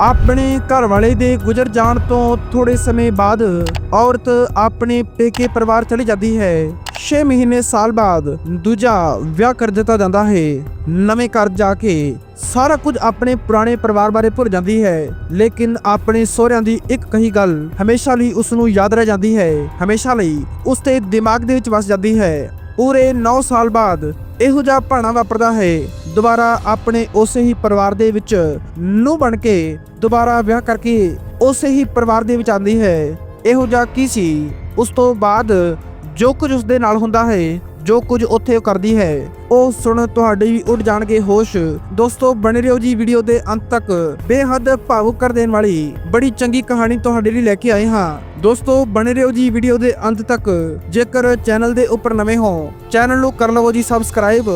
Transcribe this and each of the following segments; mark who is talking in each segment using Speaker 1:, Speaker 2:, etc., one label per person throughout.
Speaker 1: ਆਪਣੇ ਘਰ ਵਾਲੇ ਦੇ ਗੁਜ਼ਰ ਜਾਣ ਤੋਂ ਥੋੜੇ ਸਮੇਂ ਬਾਅਦ ਔਰਤ ਆਪਣੇ ਪੇਕੇ ਪਰਿਵਾਰ ਚਲੀ ਜਾਂਦੀ ਹੈ। 6 ਮਹੀਨੇ ਸਾਲ ਬਾਅਦ ਦੂਜਾ ਵਿਆਹ ਕਰ ਦਿੱਤਾ ਜਾਂਦਾ ਹੈ। ਨਵੇਂ ਘਰ ਜਾ ਕੇ ਸਾਰਾ ਕੁਝ ਆਪਣੇ ਪੁਰਾਣੇ ਪਰਿਵਾਰ ਬਾਰੇ ਭੁੱਲ ਜਾਂਦੀ ਹੈ। ਲੇਕਿਨ ਆਪਣੇ ਸਹੁਰਿਆਂ ਦੀ ਇੱਕ ਕਹੀ ਗੱਲ ਹਮੇਸ਼ਾ ਲਈ ਉਸ ਨੂੰ ਯਾਦ ਰਹਿ ਜਾਂਦੀ ਹੈ। ਹਮੇਸ਼ਾ ਲਈ ਉਸ ਦੇ ਦਿਮਾਗ ਦੇ ਵਿੱਚ ਵਸ ਜਾਂਦੀ ਹੈ। ਪੂਰੇ 9 ਸਾਲ ਬਾਅਦ ਇਹੋ ਜਿਹਾ ਭਾਣਾ ਵਾਪਰਦਾ ਹੈ। ਦੁਬਾਰਾ ਆਪਣੇ ਉਸੇ ਹੀ ਪਰਿਵਾਰ ਦੇ ਵਿੱਚ ਨੂੰ ਬਣ ਕੇ ਦੁਬਾਰਾ ਵਿਆਹ ਕਰਕੇ ਉਸੇ ਹੀ ਪਰਿਵਾਰ ਦੇ ਵਿੱਚ ਆਉਂਦੀ ਹੈ। ਇਹੋ ਜਿਹਾ ਕੀ ਸੀ? ਉਸ ਤੋਂ ਬਾਅਦ ਜੋ ਕੁਝ ਉਸ ਦੇ ਨਾਲ ਹੁੰਦਾ ਹੈ ਜੋ ਕੁਝ ਉੱਥੇ ਉਹ ਕਰਦੀ ਹੈ। ਉਹ ਸੁਣ ਤੁਹਾਡੇ ਵੀ ਉੱਡ ਜਾਣਗੇ ਹੋਸ਼। ਦੋਸਤੋ, ਬਣੇ ਰਹੋ ਜੀ ਵੀਡੀਓ ਦੇ ਅੰਤ ਤੱਕ। ਬੇਹੱਦ ਭਾਵੁਕ ਕਰ ਦੇਣ ਵਾਲੀ, ਬੜੀ ਚੰਗੀ ਕਹਾਣੀ ਤੁਹਾਡੇ ਲਈ ਲੈ ਕੇ ਆਏ ਹਾਂ। ਦੋਸਤੋ, ਬਣੇ ਰਹੋ ਜੀ ਵੀਡੀਓ ਦੇ ਅੰਤ ਤੱਕ। ਜੇਕਰ ਚੈਨਲ ਦੇ ਉੱਪਰ ਨਵੇਂ ਹੋ, ਚੈਨਲ ਨੂੰ ਕਰ ਲਵੋ ਜੀ ਸਬਸਕ੍ਰਾਈਬ।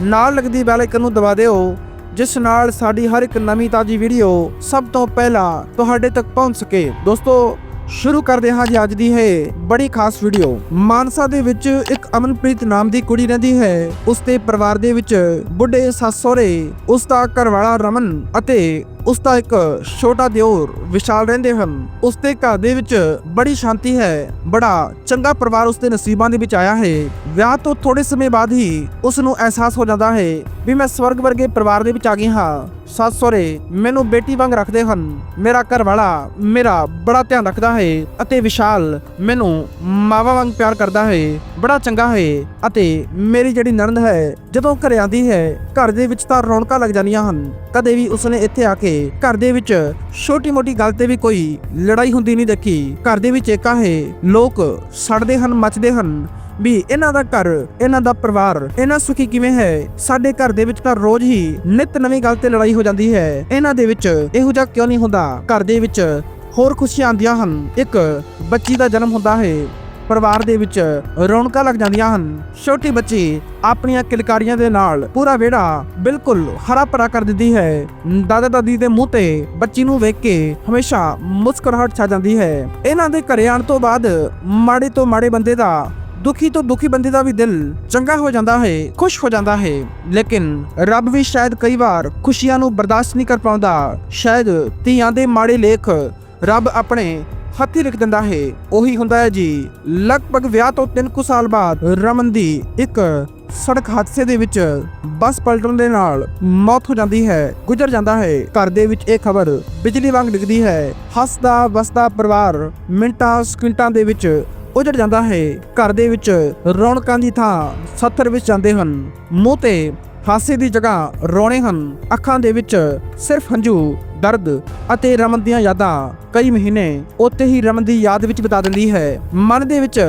Speaker 1: ਨਾਲ ਲੱਗਦੀ ਬੈਲ ਆਈਕਨ ਨੂੰ ਦਬਾ ਦਿਓ, ਜਿਸ ਨਾਲ ਸਾਡੀ ਹਰ ਇੱਕ ਨਵੀਂ ਤਾਜੀ ਵੀਡੀਓ ਸਭ ਤੋਂ ਪਹਿਲਾਂ ਤੁਹਾਡੇ ਤੱਕ ਪਹੁੰਚ ਸਕੇ। ਦੋਸਤੋ ਸ਼ੁਰੂ ਕਰਦੇ ਹਾਂ ਜੀ ਅੱਜ ਦੀ ਹੈ ਬੜੀ ਖਾਸ ਵੀਡੀਓ ਮਾਨਸਾ ਦੇ ਵਿੱਚ ਇੱਕ ਅਮਨਪ੍ਰੀਤ ਨਾਮ ਦੀ ਕੁੜੀ ਰਹਿੰਦੀ ਹੈ। ਉਸ ਦੇ ਪਰਿਵਾਰ ਦੇ ਵਿੱਚ ਬੁੱਢੇ ਸੱਸ ਸਹੁਰੇ ਉਸ ਦਾ ਘਰਵਾਲਾ ਰਮਨ ਅਤੇ ਉਸ ਦਾ ਇੱਕ ਛੋਟਾ ਦਿਓਰ ਵਿਸ਼ਾਲ ਰਹਿੰਦੇ ਹਨ। ਉਸ ਦੇ ਘਰ ਦੇ ਵਿੱਚ ਬੜੀ ਸ਼ਾਂਤੀ ਹੈ, ਬੜਾ ਚੰਗਾ ਪਰਿਵਾਰ ਉਸ ਦੇ ਨਸੀਬਾਂ ਦੇ ਵਿੱਚ ਆਇਆ ਹੈ। ਵਿਆਹ ਤੋਂ ਥੋੜੇ ਸਮੇਂ ਬਾਅਦ ਹੀ ਉਸ ਨੂੰ ਅਹਿਸਾਸ ਹੋ ਜਾਂਦਾ ਹੈ ਵੀ ਮੈਂ ਸਵਰਗ ਵਰਗੇ ਪਰਿਵਾਰ ਦੇ ਵਿੱਚ ਆ ਗਈ ਹਾਂ। ਸੱਸ ਸਹੁਰੇ ਮੈਨੂੰ ਬੇਟੀ ਵਾਂਗ ਰੱਖਦੇ ਹਨ। ਮੇਰਾ ਘਰ ਵਾਲਾ ਮੇਰਾ ਬੜਾ ਧਿਆਨ ਰੱਖਦਾ ਹੈ ਅਤੇ ਵਿਸ਼ਾਲ ਮੈਨੂੰ ਮਾਵਾ ਵਾਂਗ ਪਿਆਰ ਕਰਦਾ ਹੈ, ਬੜਾ ਚੰਗਾ ਹੈ ਅਤੇ ਮੇਰੀ ਜਿਹੜੀ ਨਣਦ ਹੈ, ਜਦੋਂ ਘਰੇ ਆਉਂਦੀ ਹੈ, ਘਰ ਦੇ ਵਿੱਚ ਤਾਂ ਰੌਣਕਾਂ ਲੱਗ ਜਾਂਦੀਆਂ ਹਨ। ਕਦੇ ਵੀ ਉਸਨੇ ਇੱਥੇ ਆ ਕੇ ਘਰ ਦੇ ਵਿੱਚ ਛੋਟੀ-ਮੋਟੀ ਗੱਲ ਤੇ ਵੀ ਕੋਈ ਲੜਾਈ ਹੁੰਦੀ ਨਹੀਂ ਦੇਖੀ। ਘਰ ਦੇ ਵਿੱਚ ਏਕਾ ਹੈ ਲੋਕ ਸੜਦੇ ਹਨ, ਮੱਚਦੇ ਹਨ ਵੀ ਇਹਨਾਂ ਦਾ ਘਰ, ਇਹਨਾਂ ਦਾ ਪਰਿਵਾਰ, ਇਹਨਾਂ ਸੁਖੀ ਕਿਵੇਂ ਹੈ? ਸਾਡੇ ਘਰ ਦੇ ਵਿੱਚ ਤਾਂ ਰੋਜ਼ ਹੀ ਨਿਤ ਨਵੀਂ ਗੱਲ ਤੇ ਲੜਾਈ ਹੋ ਜਾਂਦੀ ਹੈ। ਇਹਨਾਂ ਦੇ ਵਿੱਚ ਇਹੋ ਜਿਹਾ ਕਿਉਂ ਨਹੀਂ ਹੁੰਦਾ? ਘਰ ਦੇ ਵਿੱਚ ਹੋਰ ਖੁਸ਼ੀਆਂ ਆਉਂਦੀਆਂ ਹਨ। ਇੱਕ ਬੱਚੀ ਦਾ ਜਨਮ ਹੁੰਦਾ ਹੈ। ਪਰਿਵਾਰ ਦੇ ਵਿੱਚ ਰੌਣਕਾਂ ਲੱਗ ਜਾਂਦੀਆਂ ਹਨ। ਛੋਟੀ ਬੱਚੀ ਆਪਣੀਆਂ ਕਿਲਕਾਰੀਆਂ ਦੇ ਨਾਲ ਪੂਰਾ ਵਿਹੜਾ ਬਿਲਕੁਲ ਹਰਾ ਭਰਾ ਕਰ ਦਿੰਦੀ ਹੈ। ਦਾਦਾ ਦਾਦੀ ਦੇ ਮੂੰਹ ਤੇ ਬੱਚੀ ਨੂੰ ਵੇਖ ਕੇ ਹਮੇਸ਼ਾ ਮੁਸਕਰਾਹਟ ਛਾ ਜਾਂਦੀ ਹੈ। ਇਹਨਾਂ ਦੇ ਘਰੇ ਆਉਣ ਤੋਂ ਬਾਅਦ ਮਾੜੇ ਤੋਂ ਮਾੜੇ ਬੰਦੇ ਦਾ, ਦੁਖੀ ਤੋਂ ਦੁਖੀ ਬੰਦੇ ਦਾ ਵੀ ਦਿਲ ਚੰਗਾ ਹੋ ਜਾਂਦਾ ਹੈ, ਖੁਸ਼ ਹੋ ਜਾਂਦਾ ਹੈ। ਲੇਕਿਨ ਰੱਬ ਵੀ ਸ਼ਾਇਦ ਕਈ ਵਾਰ ਖੁਸ਼ੀਆਂ ਨੂੰ ਬਰਦਾਸ਼ਤ ਨਹੀਂ ਕਰ ਪਾਉਂਦਾ। ਸ਼ਾਇਦ ਧੀਆਂ ਦੇ ਮਾੜੇ ਲੇਖ ਰੱਬ ਆਪਣੇ ਹੱਥੀ ਲਿਖ ਦਿੰਦਾ ਹੈ। ਉਹੀ ਹੁੰਦਾ ਹੈ ਜੀ, ਲਗਭਗ ਵਿਆਹ ਤੋਂ 3 ਕੁ ਸਾਲ ਬਾਅਦ ਰਮਨ ਦੀ ਇੱਕ ਸੜਕ ਹਾਦਸੇ ਦੇ ਵਿੱਚ ਬੱਸ ਪਲਟਣ ਦੇ ਨਾਲ ਮੌਤ ਹੋ ਜਾਂਦੀ ਹੈ, ਗੁਜ਼ਰ ਜਾਂਦਾ ਹੈ। ਘਰ ਦੇ ਵਿੱਚ ਇਹ ਖਬਰ ਬਿਜਲੀ ਵਾਂਗ ਡਿੱਗਦੀ ਹੈ। ਹੱਸਦਾ ਵਸਦਾ ਪਰਿਵਾਰ ਮਿੰਟਾਂ, ਸਕਿੰਟਾਂ ਦੇ ਵਿੱਚ ਉਜੜ ਜਾਂਦਾ ਹੈ। ਘਰ ਦੇ ਵਿੱਚ ਰੌਣਕਾਂ ਦੀ ਥਾਂ ਸੱਥਰ ਵਿੱਚ ਜਾਂਦੇ ਹਨ। ਮੂੰਹ ਤੇ ਹਾਸੇ ਦੀ ਜਗ੍ਹਾ ਰੋਣੇ ਹਨ। ਅੱਖਾਂ ਦੇ ਵਿੱਚ ਸਿਰਫ ਹੰਝੂ ਦਰਦ ਅਤੇ ਰਮਨ ਦੀਆਂ ਯਾਦਾਂ ਕਈ ਮਹੀਨੇ ਉੱਥੇ ਹੀ ਰਮਨ ਦੀ ਯਾਦ ਵਿੱਚ ਬਿਤਾ ਦਿੰਦੀ ਹੈ। ਮਨ ਦੇ ਵਿੱਚ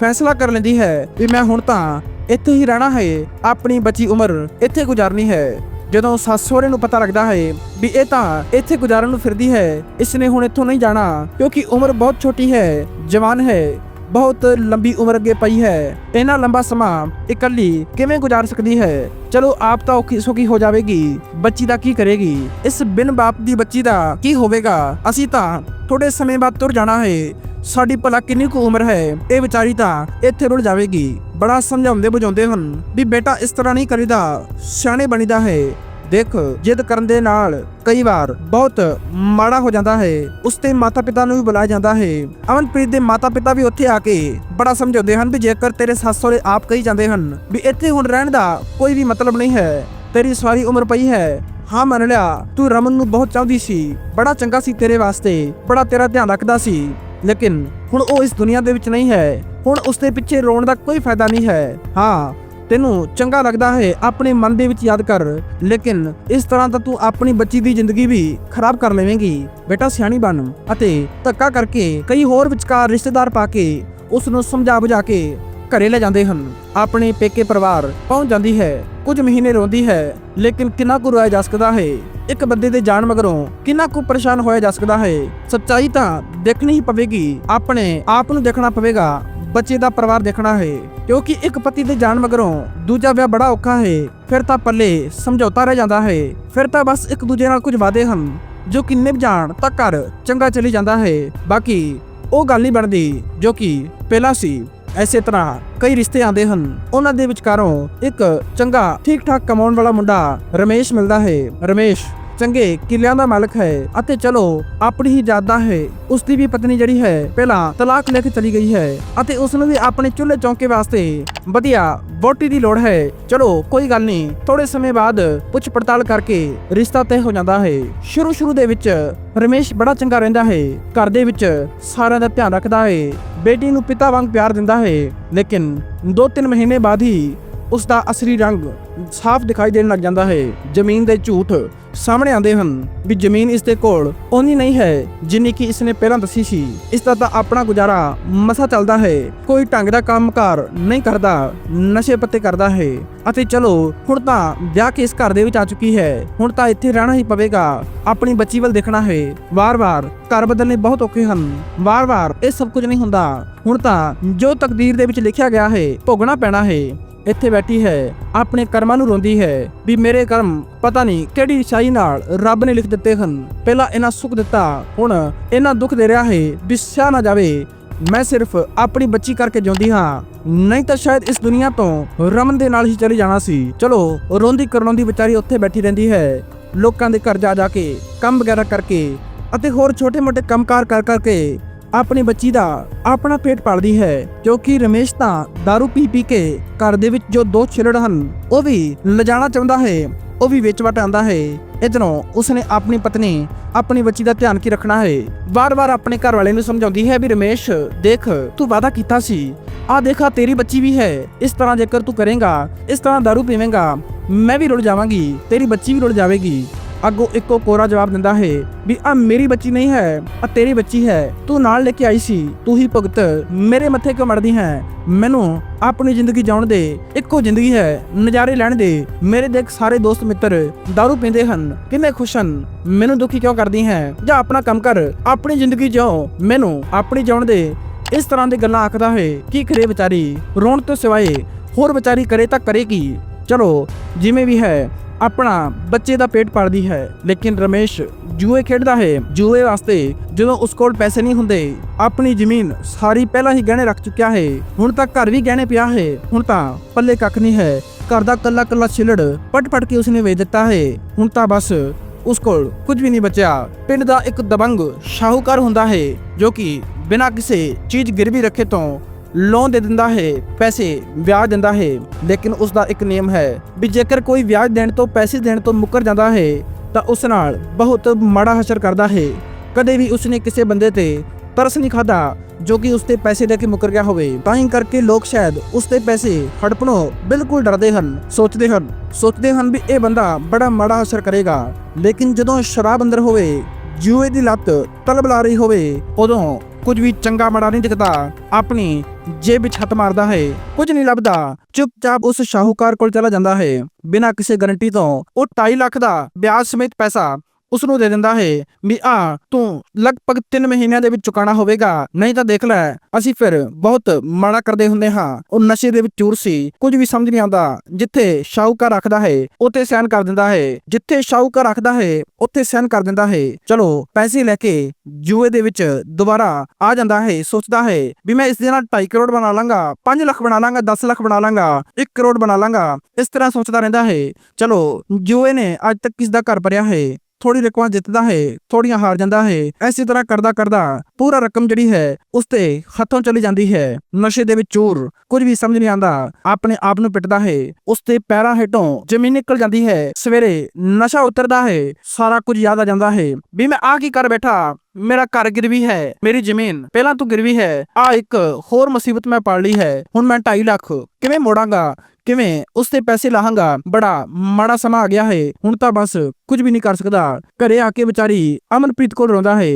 Speaker 1: ਫੈਸਲਾ ਕਰ ਲੈਂਦੀ ਹੈ ਵੀ ਮੈਂ ਹੁਣ ਤਾਂ ਇੱਥੇ ਹੀ ਰਹਿਣਾ ਹੈ, ਆਪਣੀ ਬਚੀ ਉਮਰ ਇੱਥੇ ਗੁਜ਼ਾਰਨੀ ਹੈ। ਜਦੋਂ ਸੱਸ ਸਹੁਰੇ ਨੂੰ ਪਤਾ ਲੱਗਦਾ ਹੈ ਵੀ ਇਹ ਤਾਂ ਇੱਥੇ ਗੁਜ਼ਾਰਨ ਨੂੰ ਫਿਰਦੀ ਹੈ, ਇਸ ਨੇ ਹੁਣ ਇੱਥੋਂ ਨਹੀਂ ਜਾਣਾ ਕਿਉਂਕਿ ਉਮਰ ਬਹੁਤ ਛੋਟੀ ਹੈ, ਜਵਾਨ ਹੈ। ਬਹੁਤ ਲੰਬੀ ਉਮਰ ਅੱਗੇ ਪਈ ਹੈ। ਇਹਨਾਂ ਲੰਬਾ ਸਮਾਂ ਇਕੱਲੀ ਕਿਵੇਂ ਗੁਜ਼ਾਰ ਸਕਦੀ ਹੈ? ਚਲੋ ਆਪ ਤਾਂ ਔਖੀ ਸੁਖੀ ਹੋ ਜਾਵੇਗੀ। ਬੱਚੀ ਦਾ ਕੀ ਕਰੇਗੀ? ਇਸ ਬਿਨ ਬਾਪ ਦੀ ਬੱਚੀ ਦਾ ਕੀ ਹੋਵੇਗਾ? ਅਸੀਂ ਤਾਂ ਥੋੜੇ ਸਮੇਂ ਬਾਅਦ ਤੁਰ ਜਾਣਾ ਹੈ। ਸਾਡੀ ਭਲਾ ਕਿੰਨੀ ਕੁ ਉਮਰ ਹੈ? ਇਹ ਵਿਚਾਰੀ ਤਾਂ ਇੱਥੇ ਰੁੜ ਜਾਵੇਗੀ। ਬੜਾ ਸਮਝਾਉਂਦੇ ਬੁਝਾਉਂਦੇ ਹਨ ਵੀ ਬੇਟਾ ਇਸ ਤਰ੍ਹਾਂ ਨਹੀਂ ਕਰੀਦਾ। ਸਿਆਣੇ ਬਣੀਦਾ ਹੈ। ਦੇਖ, ਜਿੱਦ ਕਰਨ ਦੇ ਨਾਲ ਕਈ ਵਾਰ ਬਹੁਤ ਮਾੜਾ ਹੋ ਜਾਂਦਾ ਹੈ। ਉਸ ਦੇ ਮਾਤਾ-ਪਿਤਾ ਨੂੰ ਵੀ ਬੁਲਾਇਆ ਜਾਂਦਾ ਹੈ। ਅਮਨਪ੍ਰੀਤ ਦੇ ਮਾਤਾ-ਪਿਤਾ ਵੀ ਉੱਥੇ ਆ ਕੇ ਬੜਾ ਸਮਝਾਉਂਦੇ ਹਨ ਵੀ ਜੇਕਰ ਤੇਰੇ ਸੱਸ ਸਹੁਰੇ ਆਪ ਕਹੀ ਜਾਂਦੇ ਹਨ ਵੀ ਇੱਥੇ ਹੁਣ ਰਹਿਣ ਦਾ ਕੋਈ ਵੀ ਮਤਲਬ ਨਹੀਂ ਹੈ, ਤੇਰੀ ਸਾਰੀ ਉਮਰ ਪਈ ਹੈ। ਹਾਂ, ਮੰਨ ਲਿਆ, ਤੂੰ ਰਮਨ ਨੂੰ ਬਹੁਤ ਚਾਹੁੰਦੀ ਸੀ, ਬੜਾ ਚੰਗਾ ਸੀ ਤੇਰੇ ਵਾਸਤੇ, ਬੜਾ ਤੇਰਾ ਧਿਆਨ ਰੱਖਦਾ ਸੀ। ਲੇਕਿਨ ਹੁਣ ਉਹ ਇਸ ਦੁਨੀਆ ਦੇ ਵਿੱਚ ਨਹੀਂ ਹੈ। ਹੁਣ ਉਸ ਦੇ ਪਿੱਛੇ ਰੋਣ ਦਾ ਕੋਈ ਫਾਇਦਾ ਨਹੀਂ ਹੈ। ਹਾਂ ਤੈਨੂੰ ਚੰਗਾ ਲੱਗਦਾ ਹੈ, ਆਪਣੇ ਮਨ ਦੇ ਵਿੱਚ ਯਾਦ ਕਰ। ਲੇਕਿਨ ਇਸ ਤਰ੍ਹਾਂ ਤਾਂ ਤੂੰ ਆਪਣੀ ਬੱਚੀ ਦੀ ਜ਼ਿੰਦਗੀ ਵੀ ਖਰਾਬ ਕਰ ਲਵੇਂਗੀ। ਬੇਟਾ ਸਿਆਣੀ ਬਣ ਅਤੇ ਧੱਕਾ ਕਰਕੇ ਕਈ ਹੋਰ ਵਿਚਕਾਰ ਰਿਸ਼ਤੇਦਾਰ ਪਾ ਕੇ ਉਸ ਨੂੰ ਸਮਝਾ ਬੁਝਾ ਕੇ ਘਰੇ ਲੈ ਜਾਂਦੇ ਹਨ। ਆਪਣੇ ਪੇਕੇ ਪਰਿਵਾਰ ਪਹੁੰਚ ਜਾਂਦੀ ਹੈ, ਕੁਝ ਮਹੀਨੇ ਰੋਂਦੀ ਹੈ, ਲੇਕਿਨ ਕਿੰਨਾ ਕੁ ਰੋਇਆ ਜਾ ਸਕਦਾ ਹੈ? ਇੱਕ ਬੰਦੇ ਦੇ ਜਾਣ ਮਗਰੋਂ ਕਿੰਨਾ ਕੁ ਪਰੇਸ਼ਾਨ ਹੋਇਆ ਜਾ ਸਕਦਾ ਹੈ? ਸੱਚਾਈ ਤਾਂ ਦੇਖਣੀ ਹੀ ਪਵੇਗੀ, ਆਪਣੇ ਆਪ ਨੂੰ ਦੇਖਣਾ ਪਵੇਗਾ। ਬੱਚੇ ਦਾ ਪਰਿਵਾਰ ਦੇਖਣਾ ਹੈ, ਕਿਉਂਕਿ ਇੱਕ ਪਤੀ ਦੇ ਜਾਣ ਮਗਰੋਂ ਦੂਜਾ ਵਿਆਹ ਬੜਾ ਔਖਾ ਹੈ, ਫਿਰ ਤਾਂ ਪੱਲੇ ਸਮਝੌਤਾ ਰਹਿ ਜਾਂਦਾ ਹੈ, ਫਿਰ ਤਾਂ ਬਸ ਇੱਕ ਦੂਜੇ ਨਾਲ ਕੁਝ ਵਾਅਦੇ ਹਨ, ਜੋ ਕਿੰਨੇ ਨਿਭ ਜਾਣ ਤਾਂ ਘਰ ਚੰਗਾ ਚੱਲੀ ਜਾਂਦਾ ਹੈ, ਬਾਕੀ ਉਹ ਗੱਲ ਨਹੀਂ ਬਣਦੀ, ਜੋ ਕਿ ਪਹਿਲਾਂ ਸੀ। ਐਸੇ ਤਰ੍ਹਾਂ ਕਈ ਰਿਸ਼ਤੇ ਆਉਂਦੇ ਹਨ, ਉਹਨਾਂ ਦੇ ਵਿਚਕਾਰੋਂ ਇੱਕ ਚੰਗਾ ਠੀਕ ਠਾਕ ਕਮਾਉਣ ਵਾਲਾ ਮੁੰਡਾ ਰਮੇਸ਼ ਮਿਲਦਾ ਹੈ। ਰਮੇਸ਼ ਚੰਗੇ ਕਿਲਿਆਂ ਦਾ ਮਾਲਕ ਹੈ ਅਤੇ ਚਲੋ, ਆਪਣੀ ਹੀ ਜਾਦਾ ਹੈ ਉਸ ਦੀ ਵੀ ਪਤਨੀ ਜਿਹੜੀ ਹੈ, ਪਹਿਲਾਂ ਤਲਾਕ ਲੈ ਕੇ ਚਲੀ ਗਈ ਹੈ ਅਤੇ ਉਸ ਨੂੰ ਵੀ ਆਪਣੇ ਚੁੱਲ੍ਹੇ ਚੌਂਕੇ ਵਾਸਤੇ ਵਧੀਆ ਵੋਟੀ ਦੀ ਲੋੜ ਹੈ। ਚਲੋ, ਕੋਈ ਗੱਲ ਨਹੀਂ ਥੋੜੇ ਸਮੇਂ ਬਾਅਦ ਪੁੱਛ ਪੜਤਾਲ ਕਰਕੇ ਰਿਸ਼ਤਾ ਤੈਅ ਹੋ ਜਾਂਦਾ ਹੈ। ਸ਼ੁਰੂ ਸ਼ੁਰੂ ਦੇ ਵਿੱਚ ਰਮੇਸ਼ ਬੜਾ ਚੰਗਾ ਰਹਿੰਦਾ ਹੈ, ਘਰ ਦੇ ਵਿੱਚ ਸਾਰਿਆਂ ਦਾ ਧਿਆਨ ਰੱਖਦਾ ਹੈ, ਬੇਟੀ ਨੂੰ ਪਿਤਾ ਵਾਂਗ ਪਿਆਰ ਦਿੰਦਾ ਹੈ, ਲੇਕਿਨ 2-3 ਮਹੀਨੇ ਬਾਅਦ ਹੀ ਉਸ ਦਾ ਅਸਲੀ ਰੰਗ ਸਾਫ਼ ਦਿਖਾਈ ਦੇਣ ਲੱਗ ਜਾਂਦਾ ਹੈ। ਜ਼ਮੀਨ ਦੇ ਝੂਠ ਸਾਹਮਣੇ ਆਉਂਦੇ ਹਨ ਵੀ ਜ਼ਮੀਨ ਇਸ ਦੇ ਕੋਲ ਓਨੀ ਨਹੀਂ ਹੈ ਜਿੰਨੀ ਕਿ ਇਸ ਨੇ ਪਹਿਲਾਂ ਦੱਸੀ ਸੀ। ਇਸ ਦਾ ਤਾਂ ਆਪਣਾ ਗੁਜ਼ਾਰਾ ਮਸਾ ਚੱਲਦਾ ਹੈ। ਕੋਈ ਢੰਗ ਦਾ ਕੰਮਕਾਰ ਨਹੀਂ ਕਰਦਾ, ਨਸ਼ੇ ਪੱਤੇ ਕਰਦਾ ਹੈ। ਅਤੇ ਚਲੋ, ਹੁਣ ਤਾਂ ਵਿਆਹ ਕੇ ਇਸ ਘਰ ਦੇ ਵਿੱਚ ਆ ਚੁੱਕੀ ਹੈ। ਹੁਣ ਤਾਂ ਇੱਥੇ ਰਹਿਣਾ ਹੀ ਪਵੇਗਾ। ਆਪਣੀ ਬੱਚੀ ਵੱਲ ਦੇਖਣਾ ਹੈ। ਵਾਰ-ਵਾਰ ਘਰ ਬਦਲਨੇ ਬਹੁਤ ਔਖੇ ਹਨ। ਵਾਰ-ਵਾਰ ਇਹ ਸਭ ਕੁਝ ਨਹੀਂ ਹੁੰਦਾ। ਹੁਣ ਤਾਂ ਜੋ ਤਕਦੀਰ ਦੇ ਵਿੱਚ ਲਿਖਿਆ ਗਿਆ ਹੈ, ਭੋਗਣਾ ਪੈਣਾ ਹੈ। ਇੱਥੇ ਬੈਠੀ ਹੈ। ਆਪਣੇ ਕਰਮਾਂ ਨੂੰ ਰੋਂਦੀ ਹੈ ਵੀ ਮੇਰੇ ਕਰਮ ਪਤਾ ਨਹੀਂ ਕਿਹੜੀ ਇਛਾਈ ਨਾਲ ਰੱਬ ਨੇ ਲਿਖ ਦਿੱਤੇ ਹਨ। ਪਹਿਲਾਂ ਇਹਨਾਂ ਸੁੱਖ ਦਿੱਤਾ, ਹੁਣ ਇਹਨਾਂ ਦੁੱਖ ਦੇ ਰਿਹਾ ਹੈ ਵੀ ਨਾ ਜਾਵੇ। ਮੈਂ ਸਿਰਫ ਆਪਣੀ ਬੱਚੀ ਕਰਕੇ ਜਿਉਂਦੀ ਹਾਂ। ਨਹੀਂ ਤਾਂ ਸ਼ਾਇਦ ਇਸ ਦੁਨੀਆ ਤੋਂ ਰਮਨ ਦੇ ਨਾਲ ਹੀ ਚਲੀ ਜਾਣਾ ਸੀ। ਚਲੋ, ਰੋਂਦੀ ਕਰਨੋਂਦੀ ਵਿਚਾਰੀ ਉੱਥੇ ਬੈਠੀ ਰਹਿੰਦੀ ਹੈ। ਲੋਕਾਂ ਦੇ ਘਰ ਜਾ ਜਾ ਕੇ ਕੰਮ ਵਗੈਰਾ ਕਰਕੇ ਅਤੇ ਹੋਰ ਛੋਟੇ-ਮੋਟੇ ਕੰਮਕਾਰ ਕਰ ਕਰਕੇ ਆਪਣੀ ਬੱਚੀ ਦਾ ਆਪਣਾ ਪੇਟ ਪਾਲਦੀ ਹੈ ਕਿਉਂਕਿ ਰਮੇਸ਼ ਤਾਂ दारू ਪੀ ਪੀ ਕੇ ਘਰ ਦੇ ਵਿੱਚ ਜੋ ਦੋ ਛਿਲੜ ਹਨ ਉਹ ਵੀ ਲਿਜਾਣਾ ਚਾਹੁੰਦਾ ਹੈ ਉਹ ਵੀ ਵਿੱਚ ਵਟ ਆਂਦਾ ਹੈ ਇਧਰੋਂ ਉਸਨੇ ਆਪਣੀ ਪਤਨੀ ਆਪਣੀ ਬੱਚੀ ਦਾ ਧਿਆਨ ਕੀ ਰੱਖਣਾ ਹੈ ਵਾਰ-ਵਾਰ ਆਪਣੇ ਘਰ ਵਾਲੇ ਨੂੰ ਸਮਝਾਉਂਦੀ ਹੈ ਵੀ ਰਮੇਸ਼ ਦੇਖ ਤੂੰ ਵਾਦਾ ਕੀਤਾ ਸੀ ਆ ਦੇਖਾ ਤੇਰੀ ਬੱਚੀ ਵੀ ਹੈ ਇਸ ਤਰ੍ਹਾਂ ਜੇਕਰ ਤੂੰ ਕਰੇਗਾ ਇਸ ਤਰ੍ਹਾਂ दारू ਪੀਵੇਂਗਾ ਮੈਂ ਵੀ ਰੁੜ ਜਾਵਾਂਗੀ ਤੇਰੀ ਬੱਚੀ ਵੀ ਰੁੜ ਜਾਵੇਗੀ ਅੱਗੋਂ ਇੱਕੋ ਕੋਰਾ ਜਵਾਬ ਦਿੰਦਾ ਹੈ ਵੀ ਆ ਮੇਰੀ ਬੱਚੀ ਨਹੀਂ ਹੈ ਆ ਤੇਰੀ ਬੱਚੀ ਹੈ। ਤੂੰ ਨਾਲ ਲੈ ਕੇ ਆਈ ਸੀ, ਤੂੰ ਹੀ ਭੁਗਤ, ਮੇਰੇ ਮੱਥੇ ਕਿਉਂ ਮੜਦੀ ਹੈ? ਮੈਨੂੰ ਆਪਣੀ ਜ਼ਿੰਦਗੀ ਜਿਉਣ ਦੇ, ਇੱਕੋ ਜ਼ਿੰਦਗੀ ਹੈ, ਨਜ਼ਾਰੇ ਲੈਣ ਦੇ, ਮੇਰੇ ਦੇਖ ਸਾਰੇ ਦੋਸਤ ਮਿੱਤਰ दारू ਪੀਂਦੇ ਹਨ, ਕਿੰਨੇ ਖੁਸ਼ ਹਨ, ਮੈਨੂੰ ਦੁਖੀ ਕਿਉਂ ਕਰਦੀ ਹੈ? ਜਾਂ ਆਪਣਾ ਕੰਮ ਕਰ, ਆਪਣੀ ਜ਼ਿੰਦਗੀ ਜਿਉ, ਮੈਨੂੰ ਆਪਣੀ ਜਿਉਣ ਦੇ, ਇਸ ਤਰ੍ਹਾਂ ਦੀ ਗੱਲਾਂ ਆਖਦਾ ਹੈ, ਕੀ ਕਰੇ ਵਿਚਾਰੀ ਰੋਣ ਤੋਂ ਸਿਵਾਏ ਹੋਰ ਵਿਚਾਰੀ ਕਰੇ ਤਾਂ ਕਰੇ ਕੀ ਚਲੋ, ਜਿਵੇਂ ਵੀ ਹੈ ਆਪਣਾ ਬੱਚੇ ਦਾ ਪੇਟ ਪਾਲਦੀ ਹੈ। ਲੇਕਿਨ ਰਮੇਸ਼ ਜੂਏ ਖੇਡਦਾ ਹੈ। ਜੂਏ ਵਾਸਤੇ ਜਦੋਂ ਉਸ ਕੋਲ ਪੈਸੇ ਨਹੀਂ ਹੁੰਦੇ, ਆਪਣੀ ਜ਼ਮੀਨ ਸਾਰੀ ਪਹਿਲਾਂ ਹੀ ਗਹਿਣੇ ਰੱਖ ਚੁੱਕਿਆ ਹੈ। ਹੁਣ ਤਾਂ ਘਰ ਵੀ ਗਹਿਣੇ ਪਿਆ ਹੈ। ਹੁਣ ਤਾਂ ਪੱਲੇ ਕੱਖ ਨਹੀਂ ਹੈ। ਘਰ ਦਾ ਕੱਲਾ ਕੱਲਾ ਛਿਲੜ ਪਟ ਪਟ ਕੇ ਉਸਨੇ ਵੇਚ ਦਿੱਤਾ ਹੈ। ਹੁਣ ਤਾਂ ਬਸ ਉਸ ਕੋਲ ਕੁਝ ਵੀ ਨਹੀਂ ਬਚਿਆ। ਪਿੰਡ ਦਾ ਇੱਕ ਦਬੰਗ ਸ਼ਾਹੂਕਾਰ ਹੁੰਦਾ ਹੈ, ਜੋ ਕਿ ਬਿਨਾਂ ਕਿਸੇ ਚੀਜ਼ ਗਿਰਵੀ ਰੱਖੇ ਤੋਂ ਲੋਨ ਦੇ ਦਿੰਦਾ ਹੈ, ਪੈਸੇ ਵਿਆਜ ਦਿੰਦਾ ਹੈ, ਲੇਕਿਨ ਉਸ ਦਾ ਇੱਕ ਨਿਯਮ ਹੈ ਵੀ ਜੇਕਰ ਕੋਈ ਵਿਆਜ ਦੇਣ ਤੋਂ ਪੈਸੇ ਦੇਣ ਤੋਂ ਮੁੱਕਰ ਜਾਂਦਾ ਹੈ, ਤਾਂ ਉਸ ਨਾਲ ਬਹੁਤ ਮਾੜਾ ਹਸ਼ਰ ਕਰਦਾ ਹੈ। ਕਦੇ ਵੀ ਉਸਨੇ ਕਿਸੇ ਬੰਦੇ ਤੇ ਤਰਸ ਨਹੀਂ ਖਾਦਾ ਜੋ ਕਿ ਉਸ ਪੈਸੇ ਦੇ ਕੇ ਮੁੱਕਰ ਗਿਆ ਹੋਵੇ, ਤਾਂ ਹੀ ਕਰਕੇ ਲੋਕ ਸ਼ਾਇਦ ਉਸ ਪੈਸੇ ਹੜਪਣੋਂ ਬਿਲਕੁਲ ਡਰਦੇ ਹਨ, ਸੋਚਦੇ ਹਨ। ਸੋਚਦੇ ਹਨ ਵੀ ਇਹ ਬੰਦਾ ਬੜਾ ਮਾੜਾ ਅਸਰ ਕਰੇਗਾ, ਲੇਕਿਨ ਜਦੋਂ ਸ਼ਰਾਬ ਅੰਦਰ ਹੋਵੇ, ਜੂਏ ਦੀ ਲੱਤ ਤਲਬ ਲਾ ਰਹੀ ਹੋਵੇ, ਉਦੋਂ ਕੁਝ ਵੀ ਚੰਗਾ ਮਾੜਾ ਨਹੀਂ ਦਿਖਦਾ। ਆਪਣੀ ਜੇਬ ਵਿੱਚ ਹੱਥ ਮਾਰਦਾ ਹੈ, ਕੁਝ ਨਹੀਂ ਲੱਭਦਾ। ਚੁੱਪਚਾਪ ਉਸ ਸ਼ਾਹੂਕਾਰ ਕੋਲ ਚਲਾ ਜਾਂਦਾ ਹੈ। ਬਿਨਾਂ ਕਿਸੇ ਗਾਰੰਟੀ ਤੋਂ ਉਹ 2.5 ਲੱਖ ਦਾ ਵਿਆਜ ਸਮੇਤ ਪੈਸਾ ਉਸ ਨੂੰ ਦੇ ਦਿੰਦਾ ਹੈ ਵੀ ਆ, ਤੂੰ ਲਗਭਗ 3 ਮਹੀਨਿਆਂ ਦੇ ਵਿੱਚ ਚੁਕਾਣਾ ਹੋਵੇਗਾ, ਨਹੀਂ ਤਾਂ ਦੇਖ ਲੈ, ਅਸੀਂ ਫਿਰ ਬਹੁਤ ਮਾੜਾ ਕਰਦੇ ਹੁੰਦੇ ਹਾਂ। ਉਹ ਨਸ਼ੇ ਦੇ ਵਿੱਚ ਚੂਰ ਸੀ, ਕੁਝ ਵੀ ਸਮਝ ਨਹੀਂ ਆਉਂਦਾ, ਜਿੱਥੇ ਸ਼ਾਹੂਕਾਰ ਰੱਖਦਾ ਹੈ, ਉੱਥੇ ਸਹਿਨ ਕਰ ਦਿੰਦਾ ਹੈ, ਜਿੱਥੇ ਸ਼ਾਹੂਕਾਰ ਰੱਖਦਾ ਹੈ, ਉੱਥੇ ਸਹਿਨ ਕਰ ਦਿੰਦਾ ਹੈ। ਚਲੋ, ਪੈਸੇ ਲੈ ਕੇ ਜੂਏ ਦੇ ਵਿੱਚ ਦੁਬਾਰਾ ਆ ਜਾਂਦਾ ਹੈ, ਸੋਚਦਾ ਹੈ ਵੀ ਮੈਂ ਇਸ ਦੇ ਨਾਲ 2.5 ਕਰੋੜ ਬਣਾ ਲਾਂਗਾ 5 ਲੱਖ ਬਣਾ ਲਾਂਗਾ 10 ਲੱਖ ਬਣਾ ਲਾਂਗਾ 1 ਕਰੋੜ ਬਣਾ ਲਾਂਗਾ, ਇਸ ਤਰ੍ਹਾਂ ਸੋਚਦਾ ਰਹਿੰਦਾ ਹੈ। ਚਲੋ, ਜੂਏ ਨੇ ਅੱਜ ਤੱਕ ਕਿਸ ਦਾ ਘਰ ਭਰਿਆ ਹੈ? ਥੋੜੀ ਰਕਮਾਂ ਜਿੱਤਦਾ ਹੈ ਥੋੜੀਆਂ ਹਾਰ ਜਾਂਦਾ ਹੈ। ਐਸੀ ਤਰ੍ਹਾਂ ਕਰਦਾ ਕਰਦਾ ਪੂਰਾ ਰਕਮ ਜਿਹੜੀ ਹੈ, ਉਸ ਤੇ ਹੱਥੋਂ ਚਲੀ ਜਾਂਦੀ ਹੈ। ਨਸ਼ੇ ਦੇ ਵਿੱਚ ਚੂਰ ਕੁਝ ਵੀ ਸਮਝ ਨਹੀਂ ਆਉਂਦਾ, ਆਪਣੇ ਆਪ ਨੂੰ ਪਿੱਟਦਾ ਹੈ। ਉਸ ਤੇ ਪੈਰਾਂ ਹੇਠੋਂ ਜ਼ਮੀਨ ਨਿਕਲ ਜਾਂਦੀ ਹੈ। ਸਵੇਰੇ ਨਸ਼ਾ ਉਤਰਦਾ ਹੈ, ਸਾਰਾ ਕੁਝ ਯਾਦ ਆ ਜਾਂਦਾ ਹੈ। ਵੀ ਮੈਂ ਆ ਕੀ ਕਰ ਬੈਠਾ? ਮੇਰਾ ਘਰ ਗਿਰਵੀ ਹੈ, ਮੇਰੀ ਜ਼ਮੀਨ। ਪਹਿਲਾਂ ਤੋਂ ਗਿਰਵੀ ਹੈ ਆ ਇੱਕ ਹੋਰ ਮੁਸੀਬਤ ਮੈਂ ਪਾਲ ਲਈ ਹੈ। ਹੁਣ ਮੈਂ 2.5 ਲੱਖ ਕਿਵੇਂ ਮੋੜਾਂਗਾ? ਕਿਵੇਂ ਉਸ ਤੇ ਪੈਸੇ ਲਾਹਾਂਗਾ? ਬੜਾ ਮਾੜਾ ਸਮਾਂ ਆ ਗਿਆ ਹੈ। ਹੁਣ ਤਾਂ ਬਸ ਕੁਝ ਵੀ ਨਹੀਂ ਕਰ ਸਕਦਾ। ਘਰੇ ਆ ਕੇ ਵਿਚਾਰੀ ਅਮਨਪ੍ਰੀਤ ਕੋਲ ਰੋਂਦਾ ਹੈ।